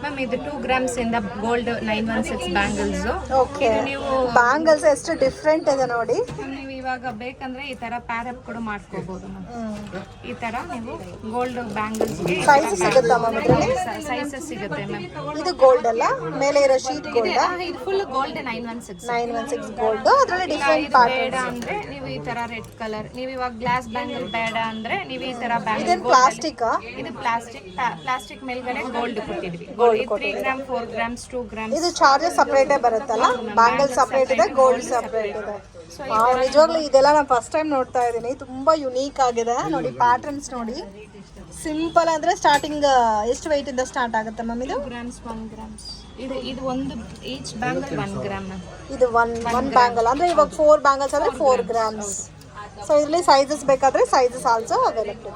ಮ್ಯಾಮ್ ಇದು ಟೂ ಗ್ರಾಮ್ಸ್ ಇಂದ gold nine one six bangles okay ನೀವು ಬ್ಯಾಂಗಲ್ಸ್ ಎಷ್ಟು ಡಿಫ್ರೆಂಟ್ ಇದೆ ನೋಡಿ. ಇವಾಗ ಬೇಕಂದ್ರೆ ಈ ತರ ಪ್ಯಾರಪ್ ಕೂಡ ಮಾಡ್ಕೋಬಹುದು ಈ ತರ ನೀವು ಗೋಲ್ಡ್ ಬ್ಯಾಂಗಲ್ಸ್ ಸೈಜಸ್ ಸಿಗುತ್ತೆ ಮ್ಯಾಮ್ ಇದು ಗೋಲ್ಡ್ ಅಲ್ಲ? ಮೇಲೆ ಇರೋ ಶೀಟ್ ಗೋಲ್ಡ್ ಇದು full gold nine one six nine one six gold ಅದರಲ್ಲಿ ಡಿಫ್ರೆಂಟ್ ಬೇಡ ಅಂದ್ರೆ ನೀವು ಈ ತರ ರೆಡ್ ಕಲರ್ ನೀವು ಇವಾಗ ಗ್ಲಾಸ್ ಬ್ಯಾಂಗಲ್ ಬೇಡ ಅಂದ್ರೆ ನೀವು ಈ ತರ ಬ್ಯಾಂಗಲ್ ಪ್ಲಾಸ್ಟಿಕ್ ಇದು ಪ್ಲಾಸ್ಟಿಕ್ ಪ್ಲಾಸ್ಟಿಕ್ ಮೇಲ್ಗಡೆ ಗೋಲ್ಡ್ ಕೊಟ್ಟಿದ್ವಿ gold three gram four grams two grams ಇದು ಚಾರ್ಜಸ್ ಸಪ್ರೇಟೇ ಬರುತ್ತಲ್ಲ? ಬ್ಯಾಂಗಲ್ ಸಪ್ರೇಟ್ ಇದೆ ಗೋಲ್ಡ್ ಸಪ್ರೇಟ್ ಇದೆ. ನಿಜವಾಗ್ಲೂ ಇದೆಲ್ಲ ನಾನು ಫಸ್ಟ್ ಟೈಮ್ ನೋಡ್ತಾ ಇದ್ದೀನಿ. ತುಂಬಾ ಯುನೀಕ್ ಆಗಿದೆ. ನೋಡಿ ಪ್ಯಾಟರ್ನ್ಸ್ ನೋಡಿ. ಸಿಂಪಲ್ ಅಂದ್ರೆ ಸ್ಟಾರ್ಟಿಂಗ್ ಎಷ್ಟು weight ಇಂದ ಸ್ಟಾರ್ಟ್ ಆಗುತ್ತೆ ಮ್ಯಾಮ್ ಇದು? ಗ್ರಾಮ್ಸ್ ಒನ್ ಗ್ರಾಮ್ಸ್ ಇದು ಇದು ಒಂದು ಈಚ್ ಬ್ಯಾಂಗಲ್ ಒನ್ ಗ್ರಾಮ್ ಇದು ಒನ್ ಒನ್ ಬ್ಯಾಂಗಲ್ ಅಂದ್ರೆ ಇವಾಗ ಫೋರ್ ಬ್ಯಾಂಗಲ್ಸ್ ಅಂದ್ರೆ ಫೋರ್ ಗ್ರಾಮ್ಸ್ ಸೊ ಇದರಲ್ಲಿ ಸೈಜಸ್ ಬೇಕಾದ್ರೆ ಸೈಜಸ್ ಆಲ್ಸೋ ಅವೈಲಬಲ್ ಇದೆ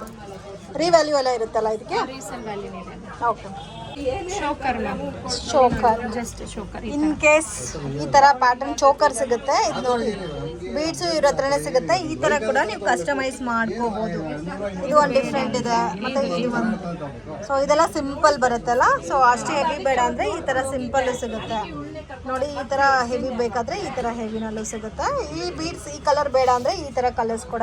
ರಿವ್ಯಾಲ್ಯೂ ಎಲ್ಲ ಇರುತ್ತಲ್ಲ ಇದಕ್ಕೆ? ರೀಸಲ್ ವ್ಯಾಲ್ಯೂ ಇದೆ. Okay choker just in case ಈ ತರ. ಪ್ಯಾಟರ್ನ್ ಚೋಕರ್ ಸಿಗುತ್ತೆ ಇದು ನೋಡಿ. ಬೀಡ್ಸ್ ಇವ್ರ ಹತ್ರನೇ ಸಿಗುತ್ತೆ ಈ ತರ ಕೂಡ ನೀವು ಕಸ್ಟಮೈಸ್ ಮಾಡ್ಕೋಬಹುದು ಇದು ಒಂದು ಡಿಫ್ರೆಂಟ್ ಇದೆ. ಮತ್ತೆ ಇದು ಒಂದು ಸೊ ಇದೆಲ್ಲ ಸಿಂಪಲ್ ಬರುತ್ತಲ್ಲ? ಸೊ ಅಷ್ಟೇ ಹೆವಿ ಬೇಡ ಅಂದ್ರೆ ಈ ತರ ಸಿಂಪಲ್ ಸಿಗುತ್ತೆ. ನೋಡಿ ಈ ತರ ಹೆವಿ ಬೇಕಾದ್ರೆ ಈ ತರ ಹೆವಿನಲ್ಲೂ ಸಿಗುತ್ತೆ. ಈ ಬೀಡ್ಸ್ ಈ ಕಲರ್ ಬೇಡ ಅಂದ್ರೆ ಈ ತರ ಕಲರ್ಸ್ ಕೂಡ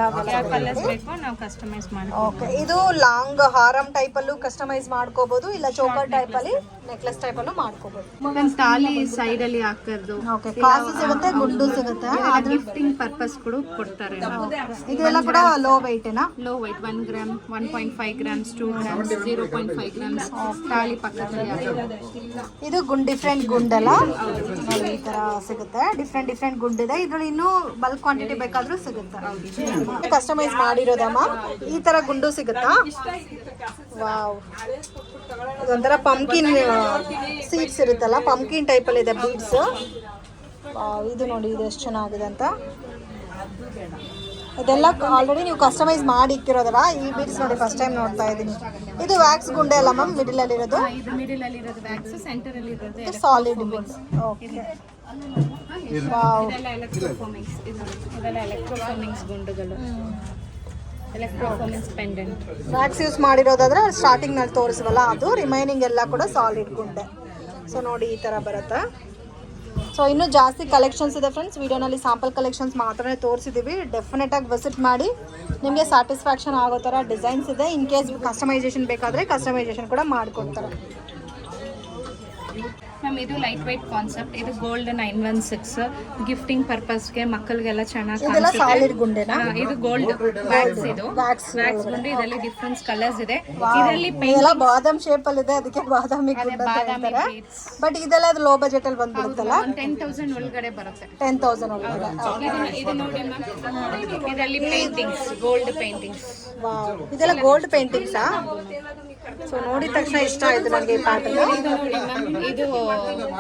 ಓಕೆ ಇದು ಲಾಂಗ್ ಹಾರಂ ಟೈಪ್ ಅಲ್ಲೂ ಕಸ್ಟಮೈಸ್ ಮಾಡ್ಕೋಬಹುದು ಇಲ್ಲ ಚೋಕರ್ ಟೈಪ್ ಅಲ್ಲಿ ನೆಕ್ಲೆಸ್ ಟೈಪ್ ಅಲ್ಲೂ ಮಾಡ್ಕೋಬಹುದು ತಾಲಿ ಸೈಡ್ ಅಲ್ಲಿ ಹಾಕೋದು ಓಕೆ ಕಾಸು ಸಿಗುತ್ತೆ ಗುಂಡು ಸಿಗುತ್ತೆ ಗಿಫ್ಟಿಂಗ್ ಪರ್ಪಸ್ ಕೂಡ ಕೊಡ್ತಾರೆ ಇದೆಲ್ಲ ಕೂಡ low ವೆಯ್ಟೇನಾ low weight one gram one point five grams two grams zero point five grams thali ಪಕ್ಕದಲ್ಲಿ ಇದು ಗುಂಡ್ ಡಿಫ್ರೆಂಟ್ ಗುಂಡಲ್ಲ ಈ ತರ ಸಿಗುತ್ತೆ. ಡಿಫ್ರೆಂಟ್ ಡಿಫ್ರೆಂಟ್ ಗುಡ್ ಇದೆ. ಇದ್ರಲ್ಲಿ ಇನ್ನೂ ಬಲ್ಕ್ ಕ್ವಾಂಟಿಟಿ ಬೇಕಾದ್ರೂ ಸಿಗುತ್ತೆ. ಕಸ್ಟಮೈಸ್ ಮಾಡಿರೋದಮ್ಮ ಈ ತರ ಗುಂಡು ಸಿಗುತ್ತಾ? ವಾವ್ ಇದೊಂಥರ ಪಂಕಿನ್ ಸೀಡ್ಸ್ ಇರುತ್ತಲ್ಲ ಪಂಕಿನ್ ಟೈಪ್ ಅಲ್ಲಿ ಇದೆ ಬೀಡ್ಸ್ ಇದು ನೋಡಿ, ಇದು ಎಷ್ಟು ಚೆನ್ನಾಗಿದೆ ಅಂತ. ಇದೆಲ್ಲ ಆಲ್ರೆಡಿ ನೀವು ಕಸ್ಟಮೈಸ್ ಮಾಡಿ ಇಕ್ಕಿರೋದಲ್ಲ ಈ ಬೀಡ್ಸ್ ನೋಡಿ ಫಸ್ಟ್ ಟೈಮ್ ನೋಡ್ತಾ ಇದ್ದೀನಿ. ಇದು ವ್ಯಾಕ್ಸ್ ಗುಂಡೆ ಅಲ್ಲ ಮ್ಯಾಮ್ ಮಿಡಿಲ್ ಅಲ್ಲಿ ಇರೋದು? ಇದು ಮಿಡಿಲ್ ಅಲ್ಲಿ ಇರೋದು ವ್ಯಾಕ್ಸ್ ಸೆಂಟರ್ ಅಲ್ಲಿ ಇರೋದು ಸಾಲಿಡ್ ಓಕೆ ವಾವ್ ಇದೆಲ್ಲ ಎಲೆಕ್ಟ್ರೋಫೋಮಿಕ್ಸ್ ಇದು ಇದೆಲ್ಲ ಎಲೆಕ್ಟ್ರೋಫೋಮಿಕ್ಸ್ ಗುಂಡುಗಳು. ಪೆಂಡೆಂಟ್ ವ್ಯಾಕ್ಸ್ ಯೂಸ್ ಮಾಡಿರೋದಾದ್ರೆ ಸ್ಟಾರ್ಟಿಂಗ್ನಲ್ಲಿ ತೋರಿಸುವಲ್ಲ ಅದು ರಿಮೈನಿಂಗ್ ಎಲ್ಲ ಕೂಡ ಸಾಲಿಡ್ ಗುಂಡೆ. ಸೊ ನೋಡಿ ಈ ತರ ಬರುತ್ತೆ? ಸೊ ಇನ್ನು ಜಾಸ್ತಿ ಕಲೆಕ್ಷನ್ಸ್ ಇದೆ ಫ್ರೆಂಡ್ಸ್ ವಿಡಿಯೋನಲ್ಲಿ ಸ್ಯಾಂಪಲ್ ಕಲೆಕ್ಷನ್ಸ್ ಮಾತ್ರ ತೋರಿಸಿದ್ದೀವಿ ಡೆಫಿನೆಟ್ ಆಗಿ ವಿಸಿಟ್ ಮಾಡಿ. ನಿಮಗೆ ಸ್ಯಾಟಿಸ್ಫ್ಯಾಕ್ಷನ್ ಆಗೋ ಥರ ಡಿಸೈನ್ಸ್ ಇದೆ. ಇನ್ ಕೇಸ್ ಕಸ್ಟಮೈಸೇಷನ್ ಬೇಕಾದರೆ ಕಸ್ಟಮೈಸೇಷನ್ ಕೂಡ ಮಾಡಿಕೊಡ್ತಾರೆ. ಮ್ಯಾಮ್ ಇದು ಲೈಟ್ ವೈಟ್ ಕಾನ್ಸೆಪ್ಟ್ ಇದು gold nine one six gifting ಪರ್ಪಸ್ಗೆ ಮಕ್ಕಳಿಗೆಲ್ಲ ಚೆನ್ನಾಗಿ ಇದು ಗೋಲ್ಡ್ ವ್ಯಾಕ್ಸ್ ಇದು. ವ್ಯಾಕ್ಸ್ ಗುಂಡಿ ಇದರಲ್ಲಿ ಡಿಫ್ರೆನ್ಸ್ ಕಲರ್ಸ್ ಇದೆ. ಇದರಲ್ಲಿ ಬಾದಾಮ್ ಶೇಪ್ ಅಲ್ಲಿ ಇದೆ ಅದಕ್ಕೆ ಬಾದಾಮಿ. ಬಟ್ ಇದೆಲ್ಲ ಅದು ಲೋ ಬಜೆಟ್ ಅಲ್ಲಿ ಬಂದ್ಬಿಡುತ್ತಲ್ಲ? ಟೆನ್ ತೌಸಂಡ್ ಒಳಗಡೆ ಬರುತ್ತೆ. ಟೆನ್ ತೌಸಂಡ್ ಒಳಗಡೆ. ಇದು ನೋಡಿ ಮ್ಯಾಮ್ ಇದರಲ್ಲಿ ಪೇಂಟಿಂಗ್ಸ್ ಗೋಲ್ಡ್ ಪೇಂಟಿಂಗ್ಸ್ ಇದೆಲ್ಲ ಗೋಲ್ಡ್ ಪೇಂಟಿಂಗ್ಸಾ ಸೊ ನೋಡಿದ ತಕ್ಷಣ ಇಷ್ಟ ಆಯ್ತು ನನಗೆ ಈ ಪಾಠ. ಇದು ಇದು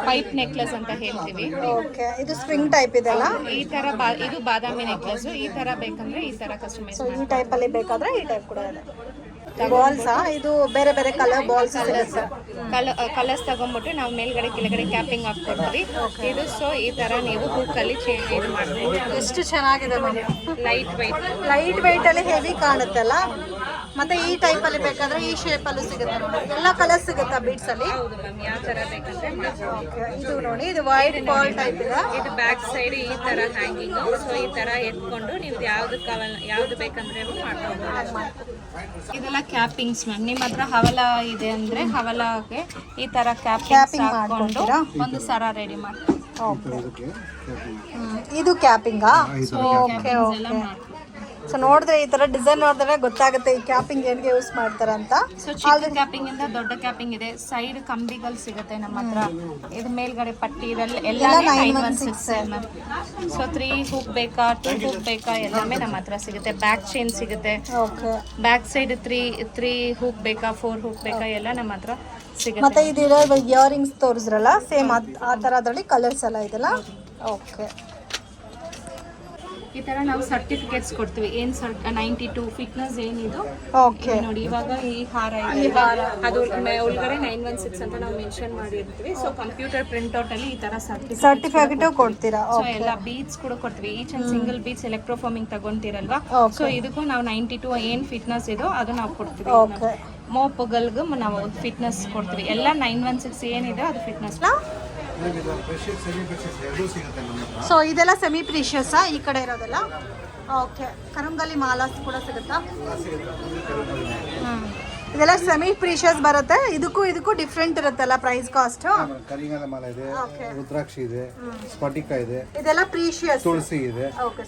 ಪೈಪ್ ನೆಕ್ಲೆಸ್ ಅಂತ ಹೇಳ್ತೀವಿ. ಓಕೆ ಇದು ಸ್ಪ್ರಿಂಗ್ ಟೈಪ್ ಇದೆಲ್ಲ ಈ ತರ ಬಾ ಇದು ಬಾದಾಮಿ ನೆಕ್ಲೆಸ್ ಈ ತರ ಬೇಕಂದ್ರೆ ಈ ತರ ಕಸ್ಟಮೈಸ್ ಈ ಟೈಪ್ ಅಲ್ಲಿ ಬೇಕಾದ್ರೆ ಈ ಟೈಪ್ ಕೂಡ ಇದೆ. ಬಾಲ್ಸಾ ಇದು ಬೇರೆ ಬೇರೆ ಕಲರ್ ಬಾಲ್ಸ್ ಸಿಗುತ್ತೆ ಕಲ ಕಲರ್ಸ್ ತಗೊಂಡ್ಬಿಟ್ಟು ನಾವು ಮೇಲ್ಗಡೆ ಕೆಳಗಡೆ ಕ್ಯಾಪಿಂಗ್ ಹಾಕ್ಕೊಡ್ತೀವಿ. ಇದು ಸೊ ಈ ತರ ನೀವು ಹೂಕಲ್ಲಿ ಚೇಂಜ್ ಇದು ಮಾಡ್ಬೋದು. ಎಷ್ಟು ಚೆನ್ನಾಗಿದೆ ma'am light white light white ಅಲ್ಲಿ? ಹೆವಿ ಕಾಣುತ್ತಲ್ಲ ಮತ್ತೆ ಈ ಟೈಪ್ ಅಲ್ಲಿ ಬೇಕಾದ್ರೆ ಈ ಶೇಪ್ ಅಲ್ಲೂ ಸಿಗುತ್ತೆ ನೋಡಿ. ಎಲ್ಲ ಕಲರ್ ಸಿಗುತ್ತಾ ಬೀಟ್ಸ್ ಅಲ್ಲಿ? ಹೌದು ಮ್ಯಾಮ್ ಯಾವ ತರ ಬೇಕಂದ್ರೆ ಇದು ನೋಡಿ ಇದು ವೈಟ್ ಬಾಲ್ ಟೈಪ್ ಇದೆ. ಇದು ಬ್ಯಾಕ್ ಸೈಡ್ ಈ ತರ ಹ್ಯಾಂಗಿಂಗ್ ಸೊ ಈ ತರ ಎತ್ಕೊಂಡು ನೀವು ಯಾವ್ದು ಕವಲ್ ಯಾವ್ದು ಬೇಕಂದ್ರೆ ಇದೆಲ್ಲ ಕ್ಯಾಪಿಂಗ್ಸ್ ಮ್ಯಾಮ್ ನಿಮ್ಮ ಹತ್ರ ಹವಲ ಇದೆ ಅಂದ್ರೆ ಹವಲಗೆ ಈ ತರ ಕ್ಯಾಪಿಂಗ್ ಹಾಕೊಂಡು ಒಂದು ಸರ ರೆಡಿ ಮಾಡ್ತೀವಿ ಇದು ಕ್ಯಾಪಿಂಗಾ ಓಕೆ ಎಲ್ಲ ಓಕೆ ಸೊ ನೋಡಿದ್ರೆ ಈ ತರ ಡಿಸೈನ್ ನೋಡಿದ್ರೆ ಗೊತ್ತಾಗುತ್ತೆ ಈ ಕ್ಯಾಪಿಂಗ್ ಏನ್ಗೆ ಯೂಸ್ ಮಾಡ್ತಾರೆ ಅಂತ. ಸೊ ಚಿಕ್ಕ ಕ್ಯಾಪಿಂಗ್ ಇಂದ ದೊಡ್ಡ ಕ್ಯಾಪಿಂಗ್ ಇದೆ. ಸೈಡ್ ಕಂಬಿಗಳು ಸಿಗುತ್ತೆ ನಮ್ಮ ಹತ್ರ. ಇದು ಮೇಲ್ಗಡೆ ಪಟ್ಟಿ ಇದೆಲ್ಲ ಎಲ್ಲ nine one six so three hook ಬೇಕಾ ಟೂ ಹೂಕ್ ಬೇಕಾ ಎಲ್ಲಾமே ನಮ್ಮ ಹತ್ರ ಸಿಗುತ್ತೆ. ಬ್ಯಾಕ್ ಚೈನ್ ಸಿಗುತ್ತೆ. Okay back side three three hook ಬೇಕಾ ಫೋರ್ ಹೂಕ್ ಬೇಕಾ ಎಲ್ಲ ನಮ್ಮ ಹತ್ರ ಸಿಗುತ್ತೆ. ಮತ್ತೆ ಇದಿರೋ ಇಯರಿಂಗ್ಸ್ ತೋರಿಸ್ರಲ್ಲ ಸೇಮ್ ಆ ಥರ ಅದರಲ್ಲಿ ಕಲರ್ಸ್ ಎಲ್ಲ ಇದೆಲ್ಲ ಓಕೆ ಈ ತರ ನಾವು ಸರ್ಟಿಫಿಕೇಟ್ಸ್ ಕೊಡ್ತೀವಿ. ಏನ್ ನೈಂಟಿ ಟು ಫಿಟ್ನೆಸ್ ಏನಿದು? ಓಕೆ ನೋಡಿ ಇವಾಗ ಈ ಹಾರ ಇದೆ. ಅದು ಒಳಗಡೆ ನೈನ್ ಒನ್ ಸಿಕ್ಸ್ ಅಂತ ನಾವು ಮೆನ್ಷನ್ ಮಾಡಿರ್ತೀವಿ. ಸೊ ಕಂಪ್ಯೂಟರ್ ಪ್ರಿಂಟ್ಔಟ್ ಅಲ್ಲಿ ಈ ತರ ಸರ್ಟಿಫಿಕೇಟ್ ಕೊಡ್ತೀರಾ? ಸೊ ಎಲ್ಲ ಬೀಟ್ಸ್ ಕೂಡ ಕೊಡ್ತೀವಿ. Each and single piece electroforming ತಗೊಂತೀರಲ್ವಾ. So ಇದಕ್ಕೂ ನಾವು ನೈಂಟಿ ಟು ಏನ್ ಫಿಟ್ನೆಸ್ ಇದು ಅದು ನಾವು ಕೊಡ್ತೀವಿ. ಮೋಪುಗಲ್ಗೂ ನಾವು ಫಿಟ್ನೆಸ್ ಕೊಡ್ತೀವಿ. ಎಲ್ಲ ನೈನ್ ಒನ್ ಸಿಕ್ಸ್ ಏನಿದೆ ಅದು ಫಿಟ್ನೆಸ್ ಸೊ ಇದೆಲ್ಲ ಸೆಮಿ ಪ್ರೀಶಿಯಸ್ಸಾ ಈ ಕಡೆ ಇರೋದೆಲ್ಲ? ಓಕೆ ಕರಂಗಲ್ಲಿ ಮಾಲಾಸ್ ಕೂಡ ಸಿಗುತ್ತಾ ಎಲ್ಲ ಸಿಗುತ್ತೆ ಫುಲ್ ಕಡಿಮೆ ಇದೆಲ್ಲ ಸೆಮಿ ಪ್ರೀಶಿಯಸ್ ಬರುತ್ತೆ. ಇದಕ್ಕೂ ಇದಕ್ಕೂ ಡಿಫ್ರೆಂಟ್ ಇರುತ್ತಲ್ಲ ಪ್ರೈಸ್ ಕಾಸ್ಟ್ ಕರಿಂಗಲ ಮಾಲ ಇದೆ. ರುದ್ರಾಕ್ಷಿ ಇದೆ ಸ್ಫಟಿಕ ಇದೆ ಇದೆಲ್ಲ ಪ್ರೀಶಿಯಸ್ ತುಳಸಿ ಇದೆ.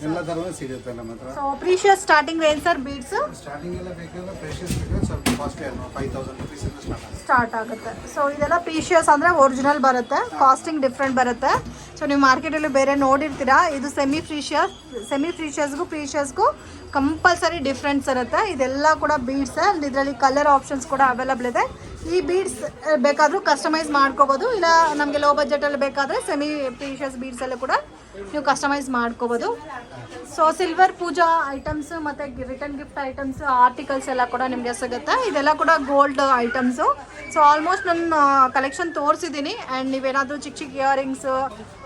ಎಲ್ಲ ತರನೂ ಸಿಗುತ್ತೆ ನಮ್ಮ ಹತ್ರ. So precious starting range sir beads starting ಎಲ್ಲ ಬೇಕಂದ್ರೆ ಪ್ರೀಶಿಯಸ್ ಬೇಕಾದ್ರೆ ಸ್ವಲ್ಪ ಕಾಸ್ಟ್ಲಿ ಅಲ್ವಾ ಫೈವ್ ತೌಸಂಡ್ ರುಪೀಸ್ ಇಂದ ಸ್ಟಾರ್ಟ್ ಆಗುತ್ತೆ. ಸ್ಟಾರ್ಟ್ ಆಗುತ್ತೆ. ಸೊ ಇದೆಲ್ಲ ಪ್ರೀಶಿಯಸ್ ಅಂದ್ರೆ ಒರಿಜಿನಲ್ ಬರುತ್ತೆ. ಕಾಸ್ಟಿಂಗ್ ಡಿಫ್ರೆಂಟ್ ಬರುತ್ತೆ. ಸೊ ನೀವು ಮಾರ್ಕೆಟಲ್ಲಿ ಬೇರೆ ನೋಡಿರ್ತೀರಾ ಇದು ಸೆಮಿ ಪ್ರೀಶಿಯಸ್ ಸೆಮಿ ಪ್ರೀಶಿಯಸ್ಗೂ ಪ್ರೀಶಿಯಸ್ಗೂ ಕಂಪಲ್ಸರಿ ಡಿಫ್ರೆನ್ಸ್ ಇರುತ್ತೆ. ಇದೆಲ್ಲ ಕೂಡ ಬೀಡ್ಸ್ ಇದರಲ್ಲಿ ಕಲರ್ ಆಪ್ಷನ್ಸ್ ಕೂಡ ಅವೈಲಬಲ್ ಇದೆ. ಈ ಬೀಡ್ಸ್ ಬೇಕಾದರೂ ಕಸ್ಟಮೈಸ್ ಮಾಡ್ಕೋಬೋದು. ಇಲ್ಲ, ನಮಗೆ ಲೋ ಬಜೆಟಲ್ಲಿ ಬೇಕಾದರೆ ಸೆಮಿ ಪ್ರೀಶಿಯಸ್ ಬೀಡ್ಸಲ್ಲೂ ಕೂಡ ನೀವು ಕಸ್ಟಮೈಸ್ ಮಾಡ್ಕೋಬೋದು. ಸೊ ಸಿಲ್ವರ್ ಪೂಜಾ ಐಟಮ್ಸ್ ಮತ್ತು ರಿಟರ್ನ್ ಗಿಫ್ಟ್ ಐಟಮ್ಸ್ ಆರ್ಟಿಕಲ್ಸ್ ಎಲ್ಲ ಕೂಡ ನಿಮಗೆ ಸಿಗುತ್ತೆ. ಇದೆಲ್ಲ ಕೂಡ ಗೋಲ್ಡ್ ಐಟಮ್ಸು ಸೊ ಆಲ್ಮೋಸ್ಟ್ ನನ್ನ ಕಲೆಕ್ಷನ್ ತೋರಿಸಿದ್ದೀನಿ ಆ್ಯಂಡ್ ನೀವೇನಾದರೂ ಚಿಕ್ಕ ಚಿಕ್ಕ ಇಯರಿಂಗ್ಸು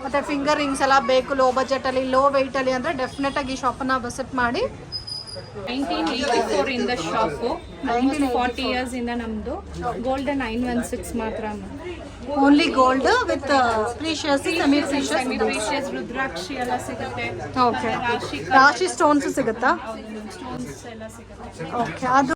ಮತ್ತು ಫಿಂಗರ್ ರಿಂಗ್ಸ್ ಎಲ್ಲ ಬೇಕು ಲೋ ಬಜೆಟಲ್ಲಿ ಲೋ ವೆಯ್ಟಲ್ಲಿ ಅಂದರೆ ಡೆಫಿನೆಟಾಗಿ ಈ ಶಾಪನ್ನು ವಿಸಿಟ್ ಮಾಡಿ. ನೈನ್ಟೀನ್ ಏಯ್ಟಿ ಫೋರ್ ಇಂದ ಶಾಪು ಫಾರ್ಟಿ ಇಯರ್ಸ್ ಇಂದ ನಮ್ದು. ಗೋಲ್ಡ್ ನೈನ್ ಒನ್ ಸಿಕ್ಸ್ ಮಾತ್ರ only gold with precious semi precious precious rudraksha ಎಲ್ಲ ಸಿಗುತ್ತೆ. ಓಕೆ ರಾಶಿ ರಾಶಿ ಸ್ಟೋನ್ಸ್ ಸಿಗುತ್ತಾ? ಸ್ಟೋನ್ಸ್ ಎಲ್ಲ ಸಿಗುತ್ತೆ. ಓಕೆ ಅದು